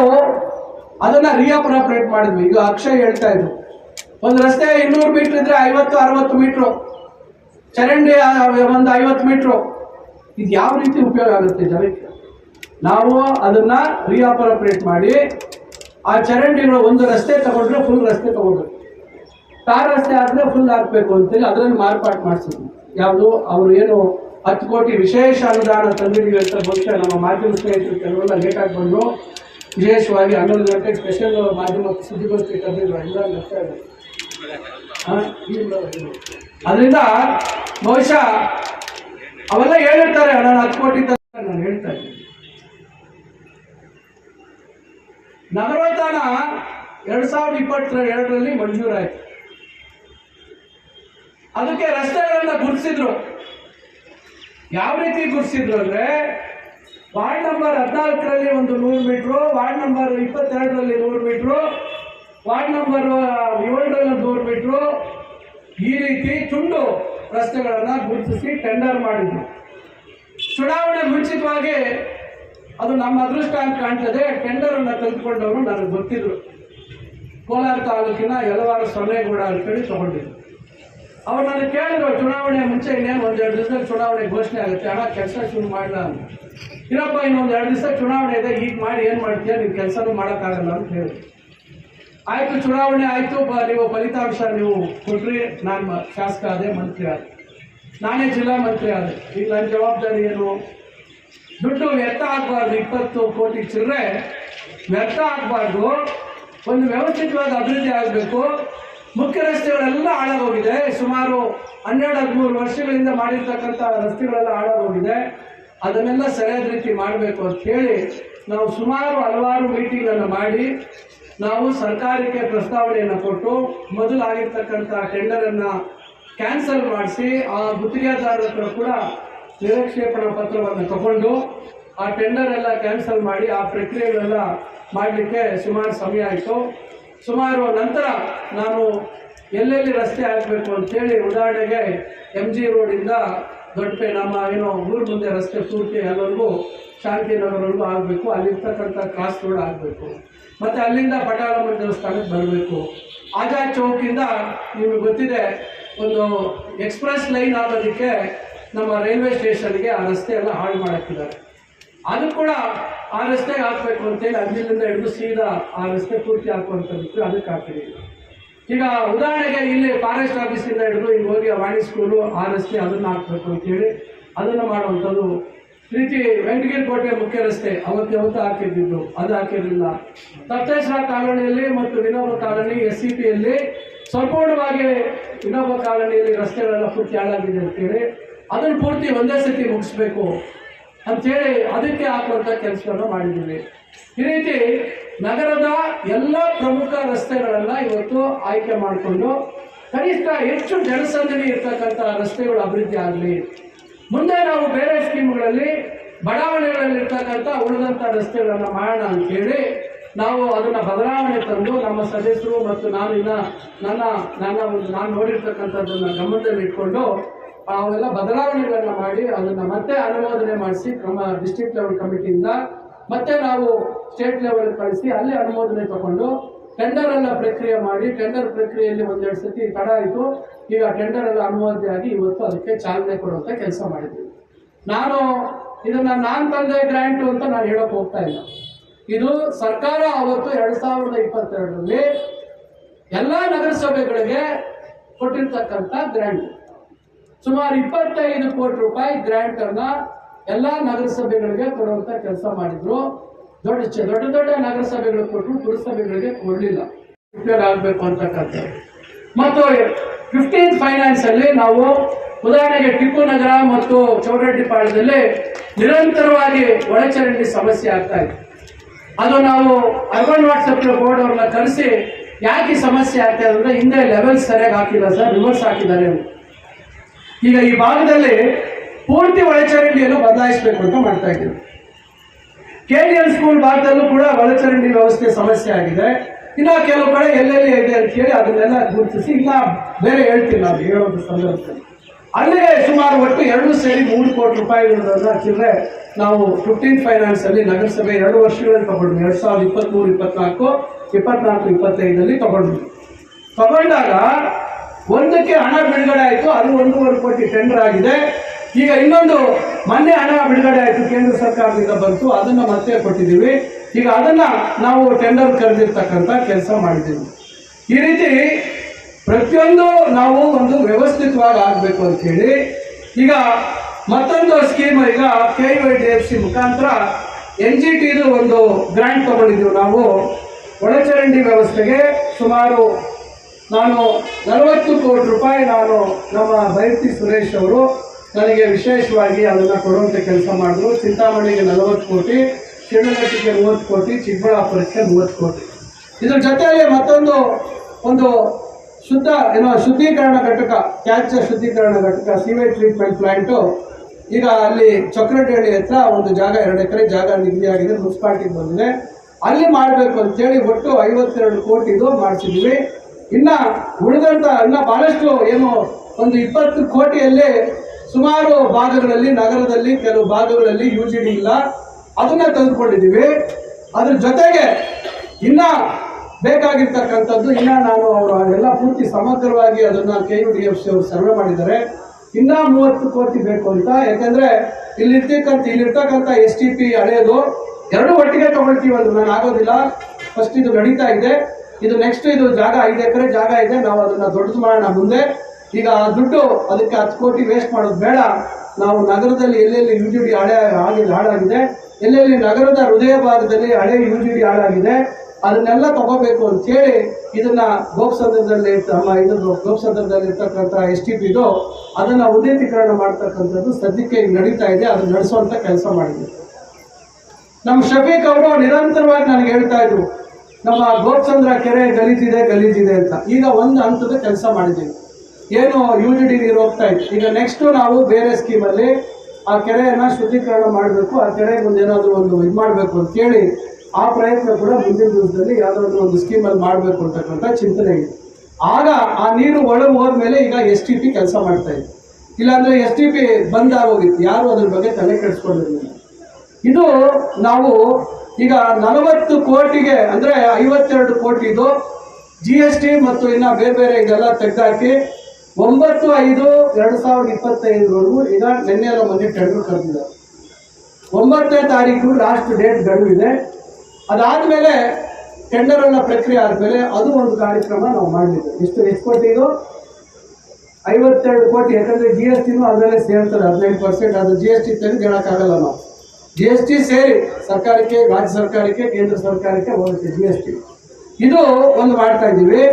ಅದನ್ನ ರಿಅಪ್ರಾಪ್ರೇಟ್ ಮಾಡಿದ್ವಿ. ಈಗ ಅಕ್ಷಯ್ ಹೇಳ್ತಾ ಇದ್ರು. ಒಂದು ರಸ್ತೆ ಇನ್ನೂರು ಮೀಟರ್ ಇದ್ರೆ ಐವತ್ತು, ಅರವತ್ತು ಮೀಟ್ರು ಚರಂಡಿ ಒಂದು ಐವತ್ತು ಮೀಟ್ರು ಇದು ಯಾವ ರೀತಿ ಉಪಯೋಗ ಆಗುತ್ತೆ ಜನಕ್ಕೆ? ನಾವು ಅದನ್ನ ರಿಅಪ್ರಾಪ್ರೇಟ್ ಮಾಡಿ, ಆ ಚರಂಡಿಗಳು ಒಂದು ರಸ್ತೆ ತಗೊಂಡ್ರೆ ಫುಲ್ ರಸ್ತೆ ತಗೊಂಡ್ರು. ತಾರ್ ರಸ್ತೆ ಆದ್ರೆ ಫುಲ್ ಹಾಕ್ಬೇಕು ಅಂತೇಳಿ ಅದರಲ್ಲಿ ಮಾರ್ಪಾಟ್ ಮಾಡಿಸಿದ್ವಿ ಯಾವುದು? ಅವರು ಏನು ಹತ್ತು ಕೋಟಿ ವಿಶೇಷ ಅನುದಾನ ತಂದಿದ್ದೀವಿ ಅಂತ ಬಹುಶಃ ನಮ್ಮ ಮಾಧ್ಯಮ ಸ್ನೇಹಿತರು ಕೆಲವೆಲ್ಲ ಆಗಿ ಬಂದು ವಿಶೇಷವಾಗಿ ಹನ್ನೊಂದು ಗಂಟೆ ಸ್ಪೆಷಲ್ ಮಾಧ್ಯಮ ಸುದ್ದಿಗೋಷ್ಠಿ ಕರೆದಿದ್ರು ಎಲ್ಲ. ಅದರಿಂದ ಬಹುಶಃ ಅವೆಲ್ಲ ಹೇಳಿರ್ತಾರೆ ನಾನು ಹತ್ತು ಕೋಟಿ ಅಂತ ನಾನು ಹೇಳ್ತಾ ಇದ್ದೀನಿ. ನಗರೋತ್ಥಾನ ಎರಡ್ ಸಾವಿರದ ಇಪ್ಪತ್ತೆರಡರಲ್ಲಿ ಮಂಜೂರಾಯಿತು. ಅದಕ್ಕೆ ರಸ್ತೆಗಳನ್ನ ಗುರುತಿಸಿದ್ರು ಯಾವ ರೀತಿ ಗುರುತಿಸಿದ್ರು ಅಂದ್ರೆ, ವಾರ್ಡ್ ನಂಬರ್ ಹದಿನಾಲ್ಕರಲ್ಲಿ ಒಂದು ನೂರು ಮೀಟ್ರು, ವಾರ್ಡ್ ನಂಬರ್ ಇಪ್ಪತ್ತೆರಡರಲ್ಲಿ ನೂರು ಮೀಟ್ರು, ವಾರ್ಡ್ ನಂಬರ್ ಏಳರಲ್ಲಿ ನೂರು ಮೀಟ್ರು, ಈ ರೀತಿ ತುಂಡು ರಸ್ತೆಗಳನ್ನ ಗುರುತಿಸಿ ಟೆಂಡರ್ ಮಾಡಿದ್ರು. ಚುನಾವಣೆ ಮುಂಚಿತವಾಗಿ ಅದು ನಮ್ಮ ಅದೃಷ್ಟ ಅಂತ ಕಾಣ್ತದೆ ಟೆಂಡರ್ ಅನ್ನ ತೆಗೆದುಕೊಂಡವರು ನನಗೆ ಗೊತ್ತಿದ್ರು. ಕೋಲಾರ ತಾಲೂಕಿನ ಯಲವಾರು ಸೊನ್ನೇಗೌಡ ಅಂತೇಳಿ ತಗೊಂಡಿದ್ರು. ಅವ್ರು ನನಗೆ ಕೇಳಿದ್ರು, ಚುನಾವಣೆ ಮುಂಚೆ ಇನ್ನೇನು ಎರಡು ದಿವಸದಲ್ಲಿ ಚುನಾವಣೆ ಘೋಷಣೆ ಆಗುತ್ತೆ, ಹಣ ಕೆಲಸ ಶುರು ಮಾಡಲ್ಲ ಅಂತ. ಇರಪ್ಪ, ಇನ್ನೊಂದು ಎರಡು ದಿವಸ ಚುನಾವಣೆ ಇದೆ, ಈಗ ಮಾಡಿ ಏನು ಮಾಡ್ತೀಯ, ನೀವು ಕೆಲಸನೂ ಮಾಡೋಕ್ಕಾಗಲ್ಲ ಅಂತ ಹೇಳಿ ಆಯಿತು, ಚುನಾವಣೆ ಆಯಿತು, ಬ ನೀವು ಫಲಿತಾಂಶ ನೀವು ಕೊಟ್ರಿ ನಾನು ಶಾಸಕ ಅದೇ ಮಂತ್ರಿ ಆದೆ. ನಾನೇ ಜಿಲ್ಲಾ ಮಂತ್ರಿ ಆದೆ. ಈಗ ನನ್ನ ಜವಾಬ್ದಾರಿ ಏನು? ದುಡ್ಡು ವ್ಯರ್ಥ ಆಗಬಾರ್ದು, ಇಪ್ಪತ್ತು ಕೋಟಿ ಚಿಲ್ಲರೆ ವ್ಯರ್ಥ ಆಗಬಾರ್ದು. ಒಂದು ವ್ಯವಸ್ಥಿತವಾದ ಅಭಿವೃದ್ಧಿ ಆಗಬೇಕು. ಮುಖ್ಯ ರಸ್ತೆಗಳೆಲ್ಲ ಹಾಳಾಗೋಗಿದೆ. ಸುಮಾರು ಹನ್ನೆರಡು, ಹದಿಮೂರು ವರ್ಷಗಳಿಂದ ಮಾಡಿರ್ತಕ್ಕಂಥ ರಸ್ತೆಗಳೆಲ್ಲ ಹಾಳಾಗೋಗಿದೆ. ಅದನ್ನೆಲ್ಲ ಸರಿಯಾದ ರೀತಿ ಮಾಡಬೇಕು ಅಂತ ಹೇಳಿ ನಾವು ಸುಮಾರು ಹಲವಾರು ಮೀಟಿಂಗನ್ನು ಮಾಡಿ ನಾವು ಸರ್ಕಾರಕ್ಕೆ ಪ್ರಸ್ತಾವನೆಯನ್ನು ಕೊಟ್ಟು ಮೊದಲಾಗಿರ್ತಕ್ಕಂಥ ಟೆಂಡರನ್ನು ಕ್ಯಾನ್ಸಲ್ ಮಾಡಿಸಿ ಆ ಗುತ್ತಿಗೆದಾರರ ಕೂಡ ನಿರಕ್ಷೇಪಣಾ ಪತ್ರವನ್ನು ತಗೊಂಡು ಆ ಟೆಂಡರ್ ಎಲ್ಲ ಕ್ಯಾನ್ಸಲ್ ಮಾಡಿ ಆ ಪ್ರಕ್ರಿಯೆಗಳೆಲ್ಲ ಮಾಡಲಿಕ್ಕೆ ಸುಮಾರು ಸಮಯ ಆಯಿತು. ಸುಮಾರು ನಂತರ ನಾನು ಎಲ್ಲೆಲ್ಲಿ ರಸ್ತೆ ಹಾಕಬೇಕು ಅಂತೇಳಿ ಉದಾಹರಣೆಗೆ ಎಂ ಜಿ ರೋಡಿಂದ ದೊಡ್ಡಪೇ ನಮ್ಮ ಏನೋ ಊರು ಮುಂದೆ ರಸ್ತೆ ಪೂರ್ತಿ ಎಲ್ಲರಿಗೂ ಶಾಂತಿನಗರವರೆಗೂ ಆಗಬೇಕು. ಅಲ್ಲಿರ್ತಕ್ಕಂಥ ಕ್ರಾಸ್ ರೋಡ್ ಆಗಬೇಕು. ಮತ್ತು ಅಲ್ಲಿಂದ ಪಟಾಳಮ್ಮ ದೇವಸ್ಥಾನಕ್ಕೆ ಬರಬೇಕು. ಆಜಾದ್ ಚೌಕಿಂದ ನಿಮಗೆ ಗೊತ್ತಿದೆ, ಒಂದು ಎಕ್ಸ್ಪ್ರೆಸ್ ಲೈನ್ ಆಗೋದಕ್ಕೆ ನಮ್ಮ ರೈಲ್ವೆ ಸ್ಟೇಷನ್ಗೆ ಆ ರಸ್ತೆ ಎಲ್ಲ ಹಾಳು ಮಾಡಾಕಿದ್ದಾರೆ ಅದು ಕೂಡ ಆ ರಸ್ತೆಗೆ ಹಾಕಬೇಕು ಅಂತೇಳಿ ಅಲ್ಲಿಂದ ಹಿಡಿದು ಸೀದಾ ಆ ರಸ್ತೆ ಪೂರ್ತಿ ಹಾಕುವಂಥದ್ದು ಅದಕ್ಕೆ ಹಾಕಿದ್ದೀವಿ ಈಗ ಉದಾಹರಣೆಗೆ ಇಲ್ಲಿ ಫಾರೆಸ್ಟ್ ಆಫೀಸಿಂದ ಹಿಡಿದು ಈಗ ಹೋಗಿ ವಾಣಿ ಸ್ಕೂಲು ಆ ರಸ್ತೆ ಅದನ್ನು ಹಾಕಬೇಕು ಅಂತೇಳಿ ಅದನ್ನು ಮಾಡುವಂಥದ್ದು. ರೀತಿ ವೆಂಕಟಗಿರಿ ಕೋಟೆ ಮುಖ್ಯ ರಸ್ತೆ ಅವತ್ತು ಯಾವತ್ತು ಹಾಕಿದ್ದು ಅದು ಹಾಕಿರಲಿಲ್ಲ. ತಪ್ತೇಶ್ವರ ಕಾಲೋನಿಯಲ್ಲಿ ಮತ್ತು ವಿನೋಬ ಕಾಲೋನಿ ಎಸ್ ಸಿ ಪಿಯಲ್ಲಿ ಸಂಪೂರ್ಣವಾಗಿ ವಿನೋಬ ಕಾಲೋನಿಯಲ್ಲಿ ರಸ್ತೆಗಳೆಲ್ಲ ಪೂರ್ತಿ ಹಾಳಾಗಿದೆ ಅಂತೇಳಿ ಅದನ್ನು ಪೂರ್ತಿ ಒಂದೇ ಸತಿ ಮುಗಿಸ್ಬೇಕು. ಅಂತೇಳಿ ಅದಕ್ಕೆ ಹಾಕುವಂಥ ಕೆಲಸವನ್ನು ಮಾಡಿದ್ದೀವಿ. ಈ ರೀತಿ ನಗರದ ಎಲ್ಲ ಪ್ರಮುಖ ರಸ್ತೆಗಳನ್ನ ಇವತ್ತು ಆಯ್ಕೆ ಮಾಡಿಕೊಂಡು ಕನಿಷ್ಠ ಹೆಚ್ಚು ಜನಸಂದಣಿ ಇರ್ತಕ್ಕಂಥ ರಸ್ತೆಗಳು ಅಭಿವೃದ್ಧಿ ಆಗಲಿ. ಮುಂದೆ ನಾವು ಬೇರೆ ಸ್ಕೀಮ್ಗಳಲ್ಲಿ ಬಡಾವಣೆಗಳಲ್ಲಿ ಇರ್ತಕ್ಕಂಥ ಉಳಿದಂಥ ರಸ್ತೆಗಳನ್ನು ಮಾಡೋಣ ಅಂತೇಳಿ ನಾವು ಅದನ್ನು ಬದಲಾವಣೆ ತಂದು ನಮ್ಮ ಸದಸ್ಯರು ಮತ್ತು ನಾನು ಇನ್ನ ನನ್ನ ನನ್ನ ಒಂದು ನಾನು ನೋಡಿರ್ತಕ್ಕಂಥದ್ದನ್ನು ಗಮನದಲ್ಲಿ ಇಟ್ಕೊಂಡು ಅವೆಲ್ಲ ಬದಲಾವಣೆಗಳನ್ನ ಮಾಡಿ ಅದನ್ನ ಮತ್ತೆ ಅನುಮೋದನೆ ಮಾಡಿಸಿ ಕ್ರಮ ಡಿಸ್ಟ್ರಿಕ್ಟ್ ಲೆವೆಲ್ ಕಮಿಟಿಯಿಂದ ಮತ್ತೆ ನಾವು ಸ್ಟೇಟ್ ಲೆವೆಲ್ ಕಳಿಸಿ ಅಲ್ಲಿ ಅನುಮೋದನೆ ತಗೊಂಡು ಟೆಂಡರ್ ಎಲ್ಲ ಪ್ರಕ್ರಿಯೆ ಮಾಡಿ ಟೆಂಡರ್ ಪ್ರಕ್ರಿಯೆಯಲ್ಲಿ ಒಂದೆರಡು ಸತಿ ತಡ ಆಯಿತು. ಈಗ ಟೆಂಡರ್ ಎಲ್ಲ ಅನುಮೋದನೆ ಆಗಿ ಇವತ್ತು ಅದಕ್ಕೆ ಚಾಲನೆ ಕೊಡುವಂತ ಕೆಲಸ ಮಾಡಿದ್ವಿ. ನಾನು ಇದನ್ನ ನಾನ್ ತಂದೆ ಗ್ರ್ಯಾಂಟು ಅಂತ ನಾನು ಹೇಳಕ್ ಹೋಗ್ತಾ ಇಲ್ಲ. ಇದು ಸರ್ಕಾರ ಅವತ್ತು ಎರಡ್ ಸಾವಿರದ ಇಪ್ಪತ್ತೆರಡರಲ್ಲಿ ಎಲ್ಲ ನಗರಸಭೆಗಳಿಗೆ ಕೊಟ್ಟಿರ್ತಕ್ಕಂಥ ಗ್ರ್ಯಾಂಟ್. ಸುಮಾರು ಇಪ್ಪತ್ತೈದು ಕೋಟಿ ರೂಪಾಯಿ ಗ್ರಾಂಟ್ ಅನ್ನ ಎಲ್ಲ ನಗರಸಭೆಗಳಿಗೆ ಕೊಡುವಂತ ಕೆಲಸ ಮಾಡಿದ್ರು. ದೊಡ್ಡ ದೊಡ್ಡ ದೊಡ್ಡ ನಗರಸಭೆಗಳು ಕೊಟ್ಟರು ಪುರಸಭೆಗಳಿಗೆ ಕೊಡಲಿಲ್ಲ. ಆಗಬೇಕು ಅಂತಕ್ಕಂಥದ್ದು. ಮತ್ತು ಫಿಫ್ಟೀನ್ ಫೈನಾನ್ಸ್ ಅಲ್ಲಿ ನಾವು ಉದಾಹರಣೆಗೆ ಟಿಪ್ಪು ನಗರ ಮತ್ತು ಚೌಡರೆಡ್ಡಿಪಾಳ್ಯದಲ್ಲಿ ನಿರಂತರವಾಗಿ ಒಳಚರಂಡಿ ಸಮಸ್ಯೆ ಆಗ್ತಾ ಇದೆ. ಅದು ನಾವು ಅರ್ಬನ್ ವಾಟ್ಸಪ್ ಬೋರ್ಡ್ ಅವ್ರನ್ನ ಕರೆಸಿ ಯಾಕೆ ಸಮಸ್ಯೆ ಆಗ್ತಾ ಇದೆ ಅಂದ್ರೆ ಹಿಂದೆ ಲೆವೆಲ್ ಸರಿಯಾಗಿ ಹಾಕಿಲ್ಲ ಸರ್ ರಿವರ್ಸ್ ಹಾಕಿದ್ದಾರೆ ಅಂತ. ಈಗ ಈ ಭಾಗದಲ್ಲಿ ಪೂರ್ತಿ ಒಳಚರಂಡಿಯನ್ನು ಬದಲಾಯಿಸಬೇಕು ಅಂತ ಮಾಡ್ತಾ ಇದ್ದೀವಿ. ಕೆ ಡಿ ಎಲ್ ಸ್ಕೂಲ್ ಭಾಗದಲ್ಲೂ ಕೂಡ ಒಳಚರಂಡಿ ವ್ಯವಸ್ಥೆ ಸಮಸ್ಯೆ ಆಗಿದೆ. ಇನ್ನು ಕೆಲವು ಕಡೆ ಎಲ್ಲೆಲ್ಲಿ ಇದೆ ಅಂತ ಹೇಳಿ ಅದನ್ನೆಲ್ಲ ಗುರುತಿಸಿ, ಇಲ್ಲ, ಬೇರೆ ಹೇಳ್ತೀನಿ ನಾವು ಹೇಳೋದು ಸಂದರ್ಭದಲ್ಲಿ. ಅಲ್ಲಿಗೆ ಸುಮಾರು ಒಟ್ಟು ಎರಡು ಸೇರಿ ಮೂರು ಕೋಟಿ ರೂಪಾಯಿಗಳನ್ನ ಚಿಲ್ಲರೆ ನಾವು ಫಿಫ್ಟೀನ್ ಫೈನಾನ್ಸ್ ಅಲ್ಲಿ ನಗರಸಭೆ ಎರಡು ವರ್ಷಗಳಲ್ಲಿ ತಗೊಂಡ್ವಿ. ಎರಡ್ ಸಾವಿರದ ಇಪ್ಪತ್ಮೂರು, ಇಪ್ಪತ್ನಾಲ್ಕು ಇಪ್ಪತ್ನಾಲ್ಕು, ಇಪ್ಪತ್ತೈದರಲ್ಲಿ ತಗೊಂಡ್ವಿ. ತಗೊಂಡಾಗ ಒಂದಕ್ಕೆ ಹಣ ಬಿಡುಗಡೆ ಆಯಿತು, ಅದು ಒಂದೂವರೆ ಕೋಟಿ ಟೆಂಡರ್ ಆಗಿದೆ. ಈಗ ಇನ್ನೊಂದು ಮೊನ್ನೆ ಹಣ ಬಿಡುಗಡೆ ಆಯಿತು, ಕೇಂದ್ರ ಸರ್ಕಾರದಿಂದ ಬಂತು, ಅದನ್ನು ಮತ್ತೆ ಕೊಟ್ಟಿದ್ದೀವಿ. ಈಗ ಅದನ್ನು ನಾವು ಟೆಂಡರ್ ಕರೆದಿರ್ತಕ್ಕಂಥ ಕೆಲಸ ಮಾಡಿದ್ದೀವಿ. ಈ ರೀತಿ ಪ್ರತಿಯೊಂದು ನಾವು ಒಂದು ವ್ಯವಸ್ಥಿತವಾಗಿ ಆಗಬೇಕು ಅಂತ ಹೇಳಿ, ಈಗ ಮತ್ತೊಂದು ಸ್ಕೀಮ್ ಈಗ K Y D F C ಮುಖಾಂತರ ಎನ್ ಜಿ ಟಿದು ಒಂದು ಗ್ರ್ಯಾಂಟ್ ತಗೊಂಡಿದ್ದೀವಿ ನಾವು. ಒಳಚರಂಡಿ ವ್ಯವಸ್ಥೆಗೆ ಸುಮಾರು ನಾನು ನಲವತ್ತು ಕೋಟಿ ರೂಪಾಯಿ ನಾನು ನಮ್ಮ ಬೈರ್ತಿ ಸುರೇಶ್ ಅವರು ನನಗೆ ವಿಶೇಷವಾಗಿ ಅದನ್ನು ಕೊಡುವಂಥ ಕೆಲಸ ಮಾಡಿದ್ರು. ಚಿಂತಾಮಣಿಗೆ ನಲವತ್ತು ಕೋಟಿ ಶಿವಗಟ್ಟಿಗೆ ಮೂವತ್ತು ಕೋಟಿ, ಚಿಕ್ಕಬಳ್ಳಾಪುರಕ್ಕೆ ಮೂವತ್ತು ಕೋಟಿ. ಇದ್ರ ಜೊತೆಯಲ್ಲಿ ಮತ್ತೊಂದು ಒಂದು ಶುದ್ಧ, ಏನೋ ಶುದ್ಧೀಕರಣ ಘಟಕ ತ್ಯಾಜ್ಯ ಶುದ್ಧೀಕರಣ ಘಟಕ ಸಿವೇಜ್ ಟ್ರೀಟ್ಮೆಂಟ್ ಪ್ಲಾಂಟು ಈಗ ಅಲ್ಲಿ ಚಕ್ರಟಹಳ್ಳಿ ಹತ್ರ ಒಂದು ಜಾಗ, ಎರಡು ಎಕರೆ ಜಾಗ ನಿಗದಿಯಾಗಿದೆ ಮುನ್ಸಿಪಾಲ್ಟಿಗೆ ಬಂದಿದೆ. ಅಲ್ಲಿ ಮಾಡಬೇಕು ಅಂತೇಳಿ ಒಟ್ಟು ಐವತ್ತೆರಡು ಕೋಟಿದು ಮಾಡಿಸಿದ್ವಿ ಇನ್ನ ಉಳಿದಂತ ಇನ್ನ ಬಹಳಷ್ಟು ಏನು ಒಂದು ಇಪ್ಪತ್ತು ಕೋಟಿಯಲ್ಲಿ ಸುಮಾರು ಭಾಗಗಳಲ್ಲಿ, ನಗರದಲ್ಲಿ, ಕೆಲವು ಭಾಗಗಳಲ್ಲಿ ಯು ಜಿ ಡಿ ಇಲ್ಲ. ಅದನ್ನ ತಂದುಕೊಂಡಿದ್ದೀವಿ ಅದ್ರ ಜೊತೆಗೆ ಇನ್ನ ಬೇಕಾಗಿರ್ತಕ್ಕಂಥದ್ದು, ಇನ್ನ ನಾನು ಅವರು ಎಲ್ಲ ಪೂರ್ತಿ ಸಮಗ್ರವಾಗಿ ಅದನ್ನ K U D F C ಅವರು ಸರ್ವೆ ಮಾಡಿದ್ದಾರೆ. ಇನ್ನ ಮೂವತ್ತು ಕೋಟಿ ಬೇಕು ಅಂತ. ಯಾಕಂದ್ರೆ ಇಲ್ಲಿರ್ತಕ್ಕಂಥ ಇಲ್ಲಿರ್ತಕ್ಕಂಥ ಎಸ್ ಟಿ ಪಿ ಹಳೆಯದು ಎರಡು ಒಟ್ಟಿಗೆ ತಗೊಳ್ತೀವಿ ಅಂದ್ರೆ ನಾನು ಆಗೋದಿಲ್ಲ. ಫಸ್ಟ್ ಇದು ನಡೀತಾ ಇದೆ. ಇದು ನೆಕ್ಸ್ಟ್ ಇದು ಜಾಗ ಐದು ಎಕರೆ ಜಾಗ ಇದೆ. ನಾವು ಅದನ್ನ ದೊಡ್ಡದು ಮಾಡೋಣ ಮುಂದೆ. ಈಗ ಆ ದುಡ್ಡು ಅದಕ್ಕೆ ಹತ್ತು ಕೋಟಿ ವೇಸ್ಟ್ ಮಾಡೋದು ಬೇಡ. ನಾವು ನಗರದಲ್ಲಿ ಎಲ್ಲೆಲ್ಲಿ ಯು ಜಿ ಡಿ ಹಳೆ ಆಗಿದೆ ಹಾಳಾಗಿದೆ. ಎಲ್ಲೆಲ್ಲಿ ನಗರದ ಹೃದಯ ಭಾಗದಲ್ಲಿ ಹಳೆ ಯು ಜಿ ಡಿ ಹಾಳಾಗಿದೆ. ಅದನ್ನೆಲ್ಲ ತಗೋಬೇಕು ಅಂತ ಹೇಳಿ ಇದನ್ನ ಗೋಪ್ಸಂದ್ರದಲ್ಲಿ ನಮ್ಮ ಇದನ್ನು ಗೋಪ್ಸಂದ್ರದಲ್ಲಿ ಇರ್ತಕ್ಕಂಥ ಎಸ್ ಟಿ ಪಿ ಇದು, ಅದನ್ನ ಉನ್ನತೀಕರಣ ಮಾಡ್ತಕ್ಕಂಥದ್ದು ಸದ್ಯಕ್ಕೆ ನಡೀತಾ ಇದೆ. ಅದನ್ನ ನಡೆಸುವಂತ ಕೆಲಸ ಮಾಡಿದೆ. ನಮ್ಮ ಶಫೀಕ್ ಅವರು ನಿರಂತರವಾಗಿ ನನಗೆ ಹೇಳ್ತಾ ಇದ್ರು ನಮ್ಮ ಗೋಪಚಂದ್ರ ಕೆರೆ ಗಲೀಜಿದೆ ಗಲೀಜಿದೆ ಅಂತ. ಈಗ ಒಂದು ಹಂತದ ಕೆಲಸ ಮಾಡಿದ್ದೀವಿ. ಏನು ಯು ಜಿ ಡಿ ನೀರು ಹೋಗ್ತಾ ಇತ್ತು ಈಗ ನೆಕ್ಸ್ಟ್ ನಾವು ಬೇರೆ ಸ್ಕೀಮಲ್ಲಿ ಆ ಕೆರೆಯನ್ನು ಶುದ್ಧೀಕರಣ ಮಾಡಬೇಕು, ಆ ಕೆರೆಗೆ ಮುಂದೆ ಏನಾದರೂ ಒಂದು ಇದು ಮಾಡಬೇಕು ಅಂತೇಳಿ ಆ ಪ್ರಯತ್ನ ಕೂಡ ಮುಂದಿನ ದಿವಸದಲ್ಲಿ ಯಾವುದಾದ್ರೂ ಒಂದು ಸ್ಕೀಮಲ್ಲಿ ಮಾಡಬೇಕು ಅಂತಕ್ಕಂಥ ಚಿಂತನೆ ಇದೆ. ಆಗ ಆ ನೀರು ಒಳಗೆ ಹೋದ್ಮೇಲೆ ಈಗ ಎಸ್ ಟಿ ಪಿ ಕೆಲಸ ಮಾಡ್ತಾ ಇದೆ. ಇಲ್ಲಾಂದರೆ ಎಸ್ ಟಿ ಪಿ ಬಂದ್ ಆಗೋಗಿತ್ತು. ಯಾರು ಅದ್ರ ಬಗ್ಗೆ ತಲೆ ಕೆಡಿಸ್ಕೊಂಡಿರಲಿಲ್ಲ. ಇದು ನಾವು ಈಗ ನಲವತ್ತು ಕೋಟಿಗೆ ಅಂದ್ರೆ ಐವತ್ತೆರಡು ಕೋಟಿದು ಜಿ ಎಸ್ ಟಿ ಮತ್ತು ಇನ್ನ ಬೇರೆ ಬೇರೆ ಇದೆಲ್ಲ ತೆಗೆದಾಕಿ ಒಂಬತ್ತು ಐದು ಎರಡು ಸಾವಿರದ ಇಪ್ಪತ್ತೈದರವರೆಗೂ ಈಗ ನಿನ್ನೆ ಎಲ್ಲ ಮೊನ್ನೆ ಟೆಂಡರ್ ಕರೆದಿದ್ದಾರೆ. ಒಂಬತ್ತನೇ ತಾರೀಕು ಲಾಸ್ಟ್ ಡೇಟ್ ಗಡುವಿದೆ. ಅದಾದ್ಮೇಲೆ ಟೆಂಡರ್ ಎಲ್ಲ ಪ್ರಕ್ರಿಯೆ ಆದ್ಮೇಲೆ ಅದು ಒಂದು ಕಾರ್ಯಕ್ರಮ ನಾವು ಮಾಡಿದ್ದೆ ಎಷ್ಟು ಎಷ್ಟು ಕೋಟಿ ಇದು? ಐವತ್ತೆರಡು ಕೋಟಿ, ಯಾಕಂದ್ರೆ ಜಿ ಎಸ್ ಟಿನೂ ಅದರಲ್ಲೇ ಸೇರ್ತಾರೆ ಹದಿನೈದು ಪರ್ಸೆಂಟ್ ಅದು ಜಿ ಎಸ್ ಟಿ ತೆಗೆದು ಹೇಳಕ್ಕಾಗಲ್ಲ ನಾವು. ಜಿ ಎಸ್ ಟಿ ಸೇರಿ ಸರ್ಕಾರಕ್ಕೆ, ರಾಜ್ಯ ಸರ್ಕಾರಕ್ಕೆ, ಕೇಂದ್ರ ಸರ್ಕಾರಕ್ಕೆ ಹೋಗುತ್ತೆ ಜಿ ಎಸ್ ಟಿ ಇದು ಒಂದು ಮಾಡ್ತಾ ಇದ್ದೀವಿ.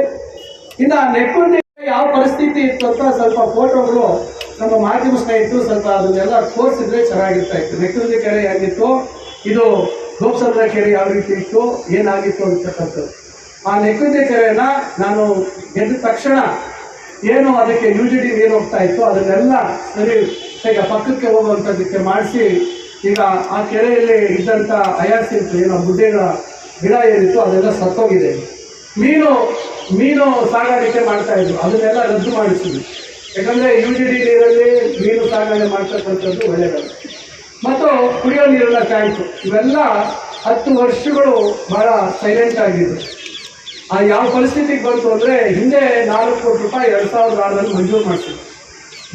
ಇನ್ನು ನೆಕ್ಕುಂಡಿ ಯಾವ ಪರಿಸ್ಥಿತಿ ಇತ್ತು ಅಂತ ಸ್ವಲ್ಪ ಫೋಟೋಗಳು ನಮ್ಮ ಮಾಧ್ಯಮ ಸ್ನೇಹಿತರು ಸ್ವಲ್ಪ ಅದನ್ನೆಲ್ಲ ತೋರಿಸಿದ್ರೆ ಚೆನ್ನಾಗಿರ್ತಾ ಇತ್ತು. ನೆಕ್ಕುಂದಿ ಕೆರೆ ಹೇಗಿತ್ತು? ಇದು ಗೋಪಸಂದ್ರ ಕೆರೆ ಯಾವ ರೀತಿ ಇತ್ತು? ಏನಾಗಿತ್ತು ಅಂತಕ್ಕಂಥದ್ದು. ಆ ನೆಕ್ಕುಂದಿ ಕೆರೆಯನ್ನ ನಾನು ಗೆದ್ದ ತಕ್ಷಣ ಏನು ಅದಕ್ಕೆ ಯು ಜಿ ಡಿ ನೀರು ಹೋಗ್ತಾ ಇತ್ತು? ಅದನ್ನೆಲ್ಲ ಸರಿ ಪಕ್ಕಕ್ಕೆ ಹೋಗುವಂಥದ್ದಕ್ಕೆ ಮಾಡಿಸಿ ಈಗ ಆ ಕೆರೆಯಲ್ಲಿ ಇದ್ದಂಥ ಅಯಾಸಿಂತ್ ಏನೋ ಗುಡ್ಡೆಗಳ ಗಿಡ ಏನಿತ್ತು, ಅದೆಲ್ಲ ಸತ್ತೋಗಿದೆ. ಮೀನು ಮೀನು ಸಾಗಾಣಿಕೆ ಮಾಡ್ತಾ ಇದ್ರು. ಅದನ್ನೆಲ್ಲ ರದ್ದು ಮಾಡಿಸಿದ್ವಿ ಯಾಕಂದರೆ ಯು ಜಿ ಡಿ ನೀರಲ್ಲಿ ಮೀನು ಸಾಗಣೆ ಮಾಡ್ತಕ್ಕಂಥದ್ದು ಒಳ್ಳೆಯದಲ್ಲ ಮತ್ತು ಕುಡಿಯೋ ನೀರೆಲ್ಲ ಕಾಯಿತು. ಇವೆಲ್ಲ ಹತ್ತು ವರ್ಷಗಳು ಬಹಳ ಸೈಲೆಂಟ್ ಆಗಿದ್ದು. ಆ ಯಾವ ಪರಿಸ್ಥಿತಿಗೆ ಬಂತು ಅಂದ್ರೆ ಹಿಂದೆ ನಾಲ್ಕು ಕೋಟಿ ರೂಪಾಯಿ ಎರಡು ಸಾವಿರದ ಆರರಲ್ಲಿ ಮಂಜೂರು ಮಾಡಿಸಿದ್ರು.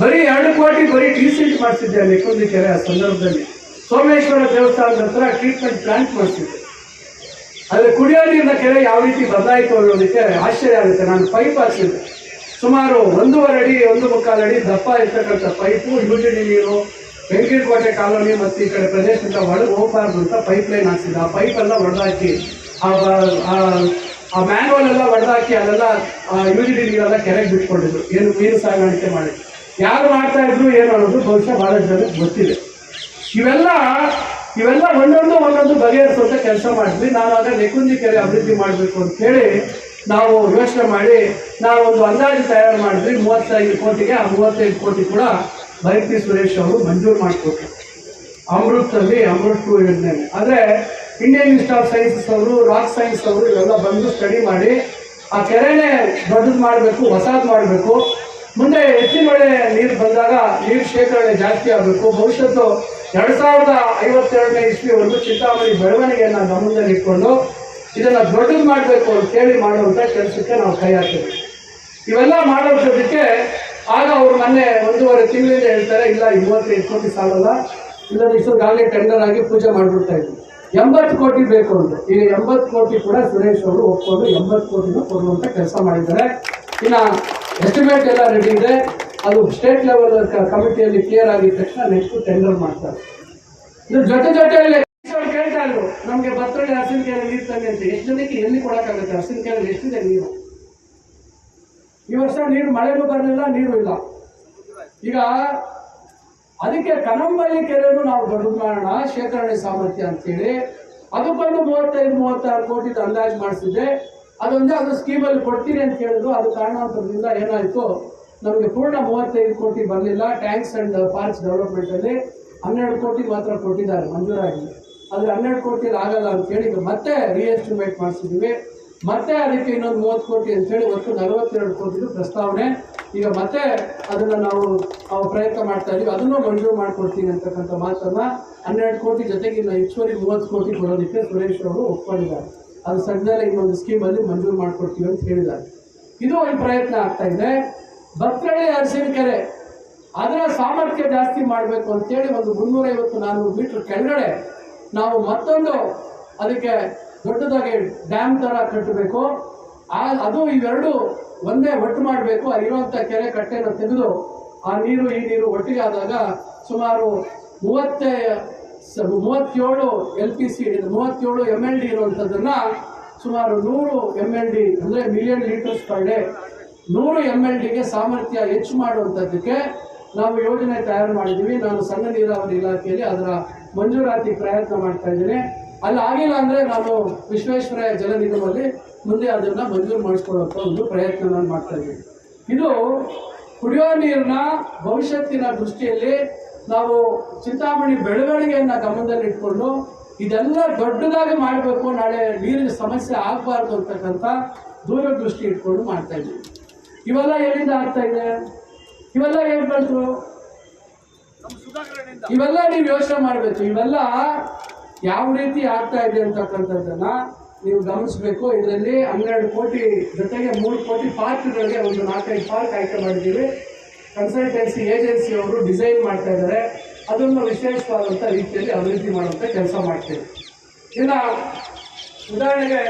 ಬರೀ ಎರಡು ಕೋಟಿ ಬರೀ ಟಿ ಸಿಟ್ ಮಾಡಿಸಿದ್ದೆ ಅಲ್ಲಿ ಕೆರೆ ಆ ಸಂದರ್ಭದಲ್ಲಿ. ಸೋಮೇಶ್ವರ ದೇವಸ್ಥಾನದ ಹತ್ರ ಟ್ರೀಟ್ಮೆಂಟ್ ಪ್ಲಾಂಟ್ ಮಾಡ್ತಿದ್ದೆ ಆದರೆ ಕುಡಿಯೋ ನೀರಿನ ಕೆರೆ ಯಾವ ರೀತಿ ಬದಲಾಯಿತು ಅನ್ನೋದಕ್ಕೆ ಆಶ್ಚರ್ಯ ಆಗುತ್ತೆ. ನಾನು ಪೈಪ್ ಹಾಕ್ಸಿದ್ದೆ. ಸುಮಾರು ಒಂದೂವರೆ ಅಡಿ, ಒಂದು ಮುಕ್ಕಾಲು ಅಡಿ ದಪ್ಪ ಇರ್ತಕ್ಕಂಥ ಪೈಪು ಯುಜಿಡಿ ನೀರು ವೆಂಕಟಕೋಟೆ ಕಾಲೋನಿ ಮತ್ತು ಈ ಕಡೆ ಪ್ರದೇಶದಿಂದ ಒಳಗೆ ಹೋಗಬಾರ್ದು ಅಂತ ಪೈಪ್ ಲೈನ್ ಹಾಕ್ಸಿದ್ದೆ. ಆ ಪೈಪ್ ಹೊಡೆದಾಕಿ ಆ ಮ್ಯಾನ್ವಲ್ ಎಲ್ಲ ಹೊಡೆದಾಕಿ ಅಲ್ಲೆಲ್ಲ ಯು ಜಿ ಡಿ ನೀರೆಲ್ಲ ಕೆರೆಗೆ ಬಿಟ್ಕೊಂಡಿದ್ರು. ಏನು ಮೀನು ಸಾಗಾಣಿಕೆ ಮಾಡಿ ಯಾರು ಮಾಡ್ತಾ ಇದ್ರು, ಏನು ಅನ್ನೋದು ಬಹುಶಃ ಭಾಳ ಜನಕ್ಕೆ ಗೊತ್ತಿದೆ. ಇವೆಲ್ಲ ಇವೆಲ್ಲ ಒಂದೊಂದು ಒಂದೊಂದು ಬಗೆಹರಿಸುವಂತ ಕೆಲಸ ಮಾಡಿದ್ವಿ. ನಾನು ಅದೇ ನೆಕುಂಜಿ ಕೆರೆ ಅಭಿವೃದ್ಧಿ ಮಾಡಬೇಕು ಅಂತ ಹೇಳಿ ನಾವು ಯೋಚನೆ ಮಾಡಿ, ನಾವು ಒಂದು ಅಂದಾಜು ತಯಾರು ಮಾಡಿದ್ವಿ. ಮೂವತ್ತೈದು ಕೋಟಿಗೆ, ಆ ಮೂವತ್ತೈದು ಕೋಟಿ ಕೂಡ ಬೈಪಿ ಸುರೇಶ್ ಅವರು ಮಂಜೂರು ಮಾಡಿಕೊಟ್ರು. ಅಮೃತದಲ್ಲಿ ಅಮೃತ್ ಟೂ ಯೋಜನೆ ಆದರೆ ಇಂಡಿಯನ್ ಇನ್ಸ್ಟಿಟ್ಯೂಟ್ ಆಫ್ ಸೈನ್ಸಸ್ ಅವರು ರಾಕ್ ಸೈನ್ಸ್ ಅವರು ಇವೆಲ್ಲ ಬಂದು ಸ್ಟಡಿ ಮಾಡಿ, ಆ ಕೆರೆನೇ ದೊಡ್ಡದು ಮಾಡಬೇಕು, ಹೊಸದು ಮಾಡಬೇಕು. ಮುಂದೆ ಹೆಚ್ಚಿನ ಮಳೆ ನೀರು ಬಂದಾಗ ನೀರು ಶೇಖರಣೆ ಜಾಸ್ತಿ ಆಗಬೇಕು. ಭವಿಷ್ಯತ್ತು ಎರಡ್ ಸಾವಿರದ ಐವತ್ತೆರಡನೇ ಇಸ್ವಿವರೆಗೂ ಚಿಂತಾಮಣಿ ಬೆಳವಣಿಗೆಯನ್ನ ಗಮನದಲ್ಲಿ ಇಟ್ಕೊಂಡು ಇದನ್ನ ದೊಡ್ಡದು ಮಾಡಬೇಕು ಅಂತ ಹೇಳಿ ಮಾಡುವಂತ ಕೆಲಸಕ್ಕೆ ನಾವು ಕೈ ಹಾಕಿದ್ವಿ. ಇವೆಲ್ಲ ಮಾಡೋದಕ್ಕೆ ಆಗ ಅವರು ಮೊನ್ನೆ ಒಂದೂವರೆ ತಿಂಗಳಿಂದ ಹೇಳ್ತಾರೆ, ಇಲ್ಲ ಈ ಮೂವತ್ತೈದು ಕೋಟಿ ಸಾಲಲ್ಲ ಇಲ್ಲ ಇಷ್ಟೊಂದಾಗಲೇ ಟೆಂಡರ್ ಆಗಿ ಪೂಜೆ ಮಾಡಿಬಿಡ್ತಾ ಇದ್ವಿ. ಎಂಬತ್ತು ಕೋಟಿ ಬೇಕು ಅಂತ. ಈಗ ಎಂಬತ್ತು ಕೋಟಿ ಕೂಡ ಸುರೇಶ್ ಅವರು ಒಪ್ಕೊಂಡು ಎಂಬತ್ತು ಕೋಟಿನೂ ಕೊಡುವಂತ ಕೆಲಸ ಮಾಡಿದ್ದಾರೆ. ಇನ್ನ ಎಸ್ಟಿಮೇಟ್ ಎಲ್ಲ ರೆಡಿ ಇದೆ. ಅದು ಸ್ಟೇಟ್ ಲೆವೆಲ್ ಕಮಿಟಿಯಲ್ಲಿ ಕ್ಲಿಯರ್ ಆಗಿದ ತಕ್ಷಣ ನೆಕ್ಸ್ಟ್ ಟೆಂಡರ್ ಮಾಡ್ತಾರೆ. ಇದ್ರ ಜೊತೆ ಜೊತೆಯಲ್ಲಿ ಕೇಳ್ತಾ ಇದ್ರು, ನಮ್ಗೆ ಭತ್ತಳ್ಳಿ ಹಸಿನ ಕೆರೆ ನೀರು ತಂದೆ ಅಂತ. ಎಷ್ಟು ಜನಕ್ಕೆ ಎಲ್ಲಿ ಕೊಡಕ್ಕಾಗುತ್ತೆ? ಹಸಿನ ಕೆರೆ ಎಷ್ಟಿದೆ ನೀರು? ಈ ವರ್ಷ ನೀರು ಮಳೆನೂ ಬರಲಿಲ್ಲ, ನೀರು ಇಲ್ಲ. ಈಗ ಅದಕ್ಕೆ ಕನಂಬಳ್ಳಿ ಕೆರೆಯನ್ನು ನಾವು ದೊಡ್ಡದು ಮಾಡೋಣ ಶೇಖರಣೆ ಸಾಮರ್ಥ್ಯ ಅಂತೇಳಿ ಬಂದು ಮೂವತ್ತೈದು, ಮೂವತ್ತಾರು ಕೋಟಿ ಅಂದಾಜು ಮಾಡಿಸಿದ್ದೆ. ಅದೊಂದೇ ಅದು ಸ್ಕೀಮಲ್ಲಿ ಕೊಡ್ತೀನಿ ಅಂತ ಹೇಳಿದ್ರು, ಅದು ಕಾರಣಾಂತರದಿಂದ ಏನಾಯಿತು, ನಮಗೆ ಪೂರ್ಣ ಮೂವತ್ತೈದು ಕೋಟಿ ಬರಲಿಲ್ಲ ಟ್ಯಾಂಕ್ಸ್ ಅಂಡ್ ಪಾರ್ಕ್ಸ್ ಡೆವಲಪ್ಮೆಂಟಲ್ಲಿ ಹನ್ನೆರಡು ಕೋಟಿ ಮಾತ್ರ ಕೊಟ್ಟಿದ್ದಾರೆ ಮಂಜೂರಾಗಿ. ಆದರೆ ಹನ್ನೆರಡು ಕೋಟಿ ಆಗಲ್ಲ ಅಂತೇಳಿ ಈಗ ಮತ್ತೆ ರೀಎಸ್ಟಿಮೇಟ್ ಮಾಡಿಸಿದ್ವಿ. ಮತ್ತೆ ಅದಕ್ಕೆ ಇನ್ನೊಂದು ಮೂವತ್ತು ಕೋಟಿ ಅಂತೇಳಿ ಒಟ್ಟು ನಲವತ್ತೆರಡು ಕೋಟಿದು ಪ್ರಸ್ತಾವನೆ. ಈಗ ಮತ್ತೆ ಅದನ್ನ ನಾವು ಪ್ರಯತ್ನ ಮಾಡ್ತಾ ಇದೀವಿ. ಅದನ್ನು ಮಂಜೂರು ಮಾಡ್ಕೊಡ್ತೀನಿ ಅಂತಕ್ಕಂಥ ಮಾತನ್ನು ಹನ್ನೆರಡು ಕೋಟಿ ಜೊತೆಗೆ ಇನ್ನು ಹೆಚ್ಚುವರಿ ಮೂವತ್ತು ಕೋಟಿ ಕೊಡೋದಕ್ಕೆ ಸುರೇಶ್ ಅವರು ಒಪ್ಕೊಂಡಿದ್ದಾರೆ. ಅದು ಸದ್ಯದಲ್ಲೇ ಇನ್ನೊಂದು ಸ್ಕೀಮಲ್ಲಿ ಮಂಜೂರು ಮಾಡ್ಕೊಡ್ತೀವಿ ಅಂತ ಹೇಳಿದ್ದಾರೆ. ಇದು ಒಂದು ಪ್ರಯತ್ನ ಆಗ್ತಾ ಇದೆ. ಭತ್ತಳ್ಳಿ ಅರಸಿನಕೆರೆ, ಅದರ ಸಾಮರ್ಥ್ಯ ಜಾಸ್ತಿ ಮಾಡಬೇಕು ಅಂತೇಳಿ ಒಂದು ಮುನ್ನೂರೈವತ್ತು ನಾನ್ನೂರು ಮೀಟರ್ ಕೆಳಗಡೆ ನಾವು ಮತ್ತೊಂದು ಅದಕ್ಕೆ ದೊಡ್ಡದಾಗಿ ಡ್ಯಾಮ್ ಥರ ಕಟ್ಟಬೇಕು. ಆ, ಅದು ಇವೆರಡು ಒಂದೇ ಒಟ್ಟು ಮಾಡಬೇಕು. ಇರುವಂಥ ಕೆರೆ ಕಟ್ಟೆನ ತೆಗೆದು ಆ ನೀರು, ಈ ನೀರು ಒಟ್ಟಿಗೆ ಆದಾಗ ಸುಮಾರು ಮೂವತ್ತೇ ಮೂವತ್ತೇಳು ಎಲ್ ಪಿ ಸಿ ಮೂವತ್ತೇಳು ಎಂ ಎಲ್ ಡಿ ಇರುವಂಥದ್ದನ್ನ ಸುಮಾರು ನೂರು ಎಂ ಎಲ್ ಡಿ, ಅಂದರೆ ಮಿಲಿಯನ್ ಲೀಟರ್ಸ್ ಪರ್ ಡೇ ನೂರು ಎಂ ಎಲ್ ಡಿಗೆ ಸಾಮರ್ಥ್ಯ ಹೆಚ್ಚು ಮಾಡುವಂಥದ್ದಕ್ಕೆ ನಾವು ಯೋಜನೆ ತಯಾರು ಮಾಡಿದ್ದೀವಿ. ನಾನು ಸಣ್ಣ ನೀರಾವರಿ ಇಲಾಖೆಯಲ್ಲಿ ಅದರ ಮಂಜೂರಾತಿ ಪ್ರಯತ್ನ ಮಾಡ್ತಾ ಇದ್ದೀನಿ. ಅಲ್ಲಿ ಆಗಿಲ್ಲ ಅಂದರೆ ನಾನು ವಿಶ್ವೇಶ್ವರಯ್ಯ ಜಲ ನಿಗಮದಲ್ಲಿ ಮುಂದೆ ಅದನ್ನು ಮಂಜೂರು ಮಾಡಿಸ್ಕೊಳ್ಳೋಕೆ ಒಂದು ಪ್ರಯತ್ನ ನಾನು ಮಾಡ್ತಾ ಇದ್ದೀನಿ. ಇದು ಕುಡಿಯೋ ನೀರಿನ ಭವಿಷ್ಯತ್ತಿನ ದೃಷ್ಟಿಯಲ್ಲಿ ನಾವು ಚಿಂತಾಮಣಿ ಬೆಳವಣಿಗೆಯನ್ನು ಗಮನದಲ್ಲಿಟ್ಕೊಂಡು ಇದೆಲ್ಲ ದೊಡ್ಡದಾಗಿ ಮಾಡಬೇಕು, ನಾಳೆ ನೀರಿನ ಸಮಸ್ಯೆ ಆಗಬಾರ್ದು ಅಂತಕ್ಕಂಥ ದೂರದೃಷ್ಟಿ ಇಟ್ಕೊಂಡು ಮಾಡ್ತಾ ಇದ್ದೀವಿ ಇವೆಲ್ಲ ಎಲ್ಲಿಂದ ಆಗ್ತಾ ಇದೆ? ಇವೆಲ್ಲ ಏನ್ ಬಂತು? ಇವೆಲ್ಲ ನೀವು ಯೋಚನೆ ಮಾಡಬೇಕು. ಇವೆಲ್ಲ ಯಾವ ರೀತಿ ಆಗ್ತಾ ಇದೆ ಅಂತಕ್ಕಂಥದ್ದನ್ನ ನೀವು ಗಮನಿಸಬೇಕು. ಇದರಲ್ಲಿ ಹನ್ನೆರಡು ಕೋಟಿ ಜೊತೆಗೆ ಮೂರು ಕೋಟಿ ಪಾರ್ಕ್ಗಳಿಗೆ ಒಂದು ನಾಲ್ಕೈದು ಪಾರ್ಕ್ ಆಯ್ಕೆ ಮಾಡಿದ್ದೀವಿ. ಕನ್ಸಲ್ಟೆನ್ಸಿ ಏಜೆನ್ಸಿ ಅವರು ಡಿಸೈನ್ ಮಾಡ್ತಾ ಇದ್ದಾರೆ. ಅದನ್ನು ವಿಶೇಷವಾದಂಥ ರೀತಿಯಲ್ಲಿ ಅಭಿವೃದ್ಧಿ ಮಾಡುವಂಥ ಕೆಲಸ ಮಾಡ್ತೇವೆ ಇನ್ನು ಉದಾಹರಣೆಗೆ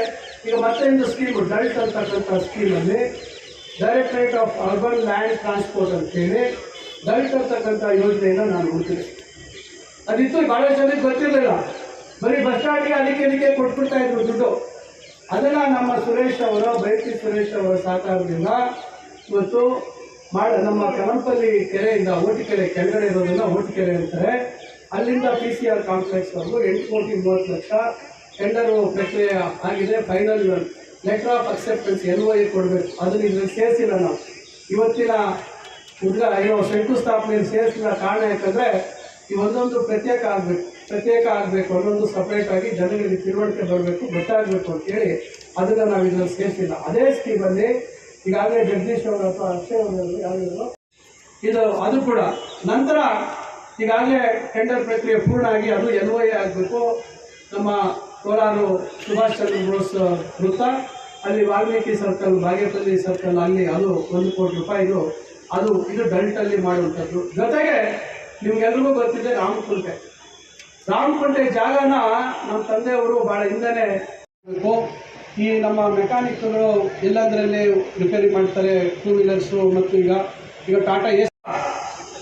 ಈಗ ಮತ್ತೆ ಒಂದು ಸ್ಕೀಮ್ ಡಲ್ಟ್ ಅಂತಕ್ಕಂಥ ಸ್ಕೀಮಲ್ಲಿ directorate of urban land transport ಅಂತೇಳಿ ಡಲ್ಟ್ ಅಂತಕ್ಕಂಥ ಯೋಜನೆಯನ್ನು ನಾನು ಹುಡುಕಿದೆ. ಅದಿತ್ತು ಭಾಳ ಜನಕ್ಕೆ ಗೊತ್ತಿರಲಿಲ್ಲ. ಬರೀ ಬಸ್ ಸ್ಟ್ಯಾಂಡ್ಗೆ ಅದಕ್ಕೆ ಇದಕ್ಕೆ ಕೊಟ್ಬಿಡ್ತಾ ಇದ್ರು ದುಡ್ಡು. ಅದನ್ನ ನಮ್ಮ ಸುರೇಶ್ ಅವರ ಬೈತಿ ಸುರೇಶ್ ಅವರ ಸಹಕಾರದಿಂದ ಇವತ್ತು ಮಾಡ, ನಮ್ಮ ಕರಂಪಲ್ಲಿ ಕೆರೆಯಿಂದ ಓಟಿಕೆರೆ ಕೆಳಗಡೆ ಇರೋದನ್ನ ಓಟಿಕೆರೆ ಅಂತಾರೆ. ಅಲ್ಲಿಂದ ಪಿ ಸಿ ಆರ್ ಕಾಂಪ್ಲೆಕ್ಸ್ ವರೆಗೂ ಎಂಟು ಕೋಟಿ ಮೂವತ್ತು ಲಕ್ಷ ಟೆಂಡರು ಪ್ರಕ್ರಿಯೆ ಆಗಿದೆ. Final letter of acceptance L O ಕೊಡಬೇಕು. ಅದನ್ನ ಇದ್ರಲ್ಲಿ ಸೇರಿಸಿಲ್ಲ ನಾವು. ಇವತ್ತಿನ ಉದ್ಘಾ ಏನೋ ಶಂಕುಸ್ಥಾಪನೆ ಸೇರಿಸಿಲ್ಲ ಕಾರಣ ಯಾಕಂದರೆ ಈ ಒಂದೊಂದು ಪ್ರತ್ಯೇಕ ಆಗಬೇಕು ಪ್ರತ್ಯೇಕ ಆಗಬೇಕು, ಒಂದೊಂದು ಸಪ್ರೇಟಾಗಿ ಜನಗಳಿಗೆ ತಿಳುವಳಿಕೆ ಬರಬೇಕು, ಗೊತ್ತಾಗಬೇಕು ಅಂತೇಳಿ ಅದನ್ನು ನಾವು ಇದರಲ್ಲಿ ಸೇರಿಸಿಲ್ಲ. ಅದೇ ಸ್ಕೀಮಲ್ಲಿ ಈಗಾಗಲೇ ಜಗದೀಶ್ ಅವರು ಅಥವಾ ಅಕ್ಷಯ್ ಅವರು ಯಾರಿದ್ರು. ಇದು, ಅದು ಕೂಡ ನಂತರ ಈಗಾಗಲೇ ಟೆಂಡರ್ ಪ್ರಕ್ರಿಯೆ ಪೂರ್ಣ ಆಗಿ ಅದು ಒ ಆಗಬೇಕು. ನಮ್ಮ ಕೋಲಾರು ಸುಭಾಷ್ ಚಂದ್ರ ಬೋಸ್ ವೃತ್ತ, ಅಲ್ಲಿ ವಾಲ್ಮೀಕಿ ಸರ್ಕಲ್ ಬಾಗೇಪಲ್ಲಿ ಸರ್ಕಲ್ ಅಲ್ಲಿ ಅದು ಒಂದು ಕೋಟಿ ರೂಪಾಯಿದು ಅದು, ಇದು ಡಲ್ಟಲ್ಲಿ ಮಾಡುವಂಥದ್ದು. ಜೊತೆಗೆ ನಿಮ್ಗೆಲ್ರಿಗೂ ಗೊತ್ತಿದೆ ರಾಮಕುಂಟೆ. ರಾಮಕುಂಟೆ ಜಾಗನ ನಮ್ಮ ತಂದೆಯವರು ಭಾಳ ಹಿಂದೆನೆ. ಈ ನಮ್ಮ ಮೆಕ್ಯಾನಿಕ್ಗಳು ಎಲ್ಲದರಲ್ಲಿ ರಿಪೇರಿ ಮಾಡ್ತಾರೆ ಟೂ ವೀಲರ್ಸು ಮತ್ತು ಈಗ ಈಗ ಟಾಟಾ ಎಸ್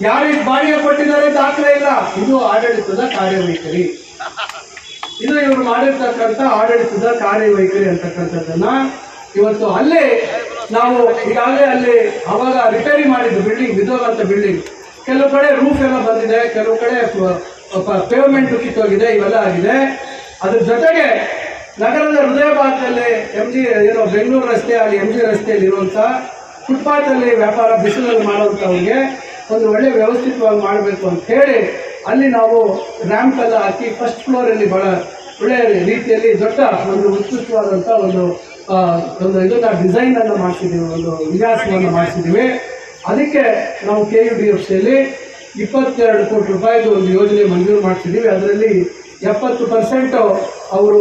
ಯಾರಿಗೆ ಬಾಡಿಗೆ ಕೊಟ್ಟಿದ್ದಾರೆ ದಾಖಲೆ ಇಲ್ಲ. ಇದು ಆಡಳಿತದ ಕಾರ್ಯವೈಖರಿ. ಇದು ಇವರು ಮಾಡಿರ್ತಕ್ಕಂಥ ಆಡಳಿತದ ಕಾರ್ಯವೈಖರಿ ಅಂತಕ್ಕಂಥದ್ದನ್ನ ಇವತ್ತು ಅಲ್ಲೇ ನಾವು ಈಗಾಗಲೇ ಅಲ್ಲಿ ಅವಾಗ ರಿಪೇರಿ ಮಾಡಿದ್ದು ಬಿಲ್ಡಿಂಗ್ ಬಿದ್ದೋಗಂತ ಬಿಲ್ಡಿಂಗ್ ಕೆಲವು ಕಡೆ ರೂಫ್ ಎಲ್ಲ ಬಂದಿದೆ, ಕೆಲವು ಕಡೆ ಪೇವ್ಮೆಂಟ್ ಕಿತ್ತೋಗಿದೆ, ಇವೆಲ್ಲ ಆಗಿದೆ. ಅದ್ರ ಜೊತೆಗೆ ನಗರದ ಹೃದಯ ಭಾಗದಲ್ಲಿ ಎಂ ಜಿ ಏನು ಬೆಂಗಳೂರು ರಸ್ತೆ ಅಲ್ಲಿ ಎಂ ಜಿ ರಸ್ತೆಯಲ್ಲಿ ಫುಟ್ಪಾತ್ ಅಲ್ಲಿ ವ್ಯಾಪಾರ ಬಿಸಿಲಲ್ಲಿ ಮಾಡುವಂಥವ್ರಿಗೆ ಒಂದು ಒಳ್ಳೆ ವ್ಯವಸ್ಥಿತವಾಗಿ ಮಾಡಬೇಕು ಅಂತ ಹೇಳಿ ಅಲ್ಲಿ ನಾವು ರ್ಯಾಂಪ್ ಎಲ್ಲ ಹಾಕಿ ಫಸ್ಟ್ ಫ್ಲೋರಲ್ಲಿ ಬಹಳ ಒಳ್ಳೆಯ ರೀತಿಯಲ್ಲಿ ದೊಡ್ಡ ಒಂದು ಉತ್ಕೃಷ್ಟವಾದಂಥ ಒಂದು ಒಂದು ಇದನ್ನ ಡಿಸೈನ್ ಅನ್ನು ಮಾಡಿಸಿದ್ದೀವಿ, ಒಂದು ವಿನ್ಯಾಸವನ್ನು ಮಾಡಿಸಿದ್ದೀವಿ. ಅದಕ್ಕೆ ನಾವು ಕೆ ಯು ಡಿ ಎಫ್ ಸಿಯಲ್ಲಿ ಇಪ್ಪತ್ತೆರಡು ಕೋಟಿ ರೂಪಾಯಿದು ಒಂದು ಯೋಜನೆ ಮಂಜೂರು ಮಾಡ್ತಿದ್ದೀವಿ ಅದರಲ್ಲಿ ಎಪ್ಪತ್ತು ಪರ್ಸೆಂಟು ಅವರು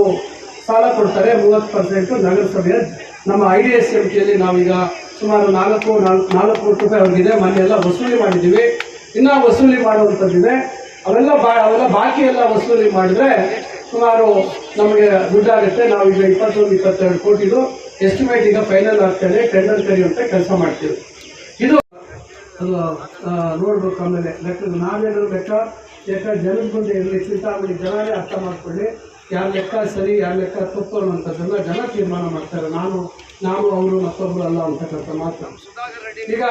ಸಾಲ ಕೊಡ್ತಾರೆ ಮೂವತ್ತು ಪರ್ಸೆಂಟು ನಗರಸಭೆಯ ನಮ್ಮ ಐ ಡಿ ಎಸ್ ಸಮಿತಿಯಲ್ಲಿ ನಾವೀಗ ಸುಮಾರು ನಾಲ್ಕು ನಾಲ್ಕು ನಾಲ್ಕು ಕೋಟಿ ರೂಪಾಯಿ ಅವ್ರಿಗಿದೆ. ಮನೆ ಎಲ್ಲ ವಸೂಲಿ ಮಾಡಿದ್ದೀವಿ. ಇನ್ನೂ ವಸೂಲಿ ಮಾಡುವಂಥದ್ದಿದೆ. ಅವೆಲ್ಲ ಬಾ, ಅವೆಲ್ಲ ಬಾಕಿ ಎಲ್ಲ ವಸೂಲಿ ಮಾಡಿದ್ರೆ ಸುಮಾರು ನಮಗೆ ದುಡ್ಡಾಗುತ್ತೆ. ನಾವೀಗ ಇಪ್ಪತ್ತೊಂದು, ಇಪ್ಪತ್ತೆರಡು ಕೋಟಿದು ಎಸ್ಟಿಮೇಟ್ ಈಗ ಫೈನಲ್ ಆಗ್ತದೆ. ಟೆಂಡರ್ ಕರೆಯುವಂತೆ ಕೆಲಸ ಮಾಡ್ತೀವಿ. ಇದು ಅದು ನೋಡ್ಬೇಕು ಆಮೇಲೆ. ಲೆಕ್ಕ, ನಾವೇನಾದ್ರು ಲೆಕ್ಕ ಲೆಕ್ಕ ಜನದ ಮುಂದೆ ಇರಲಿ. ಚಿಂತಾಮಣಿ, ಜನರೇ ಅರ್ಥ ಮಾಡ್ಕೊಳ್ಳಿ. ಯಾರ ಲೆಕ್ಕ ಸರಿ, ಯಾರ ಲೆಕ್ಕ ತಪ್ಪು ಅನ್ನುವಂಥದ್ದನ್ನ ಜನ ತೀರ್ಮಾನ ಮಾಡ್ತಾರೆ. ನಾನು ನಾನು, ಅವರು ಮತ್ತೊಬ್ಬರು ಅಲ್ಲ ಅಂತಕ್ಕಂಥ ಮಾತ್ರ. ಈಗ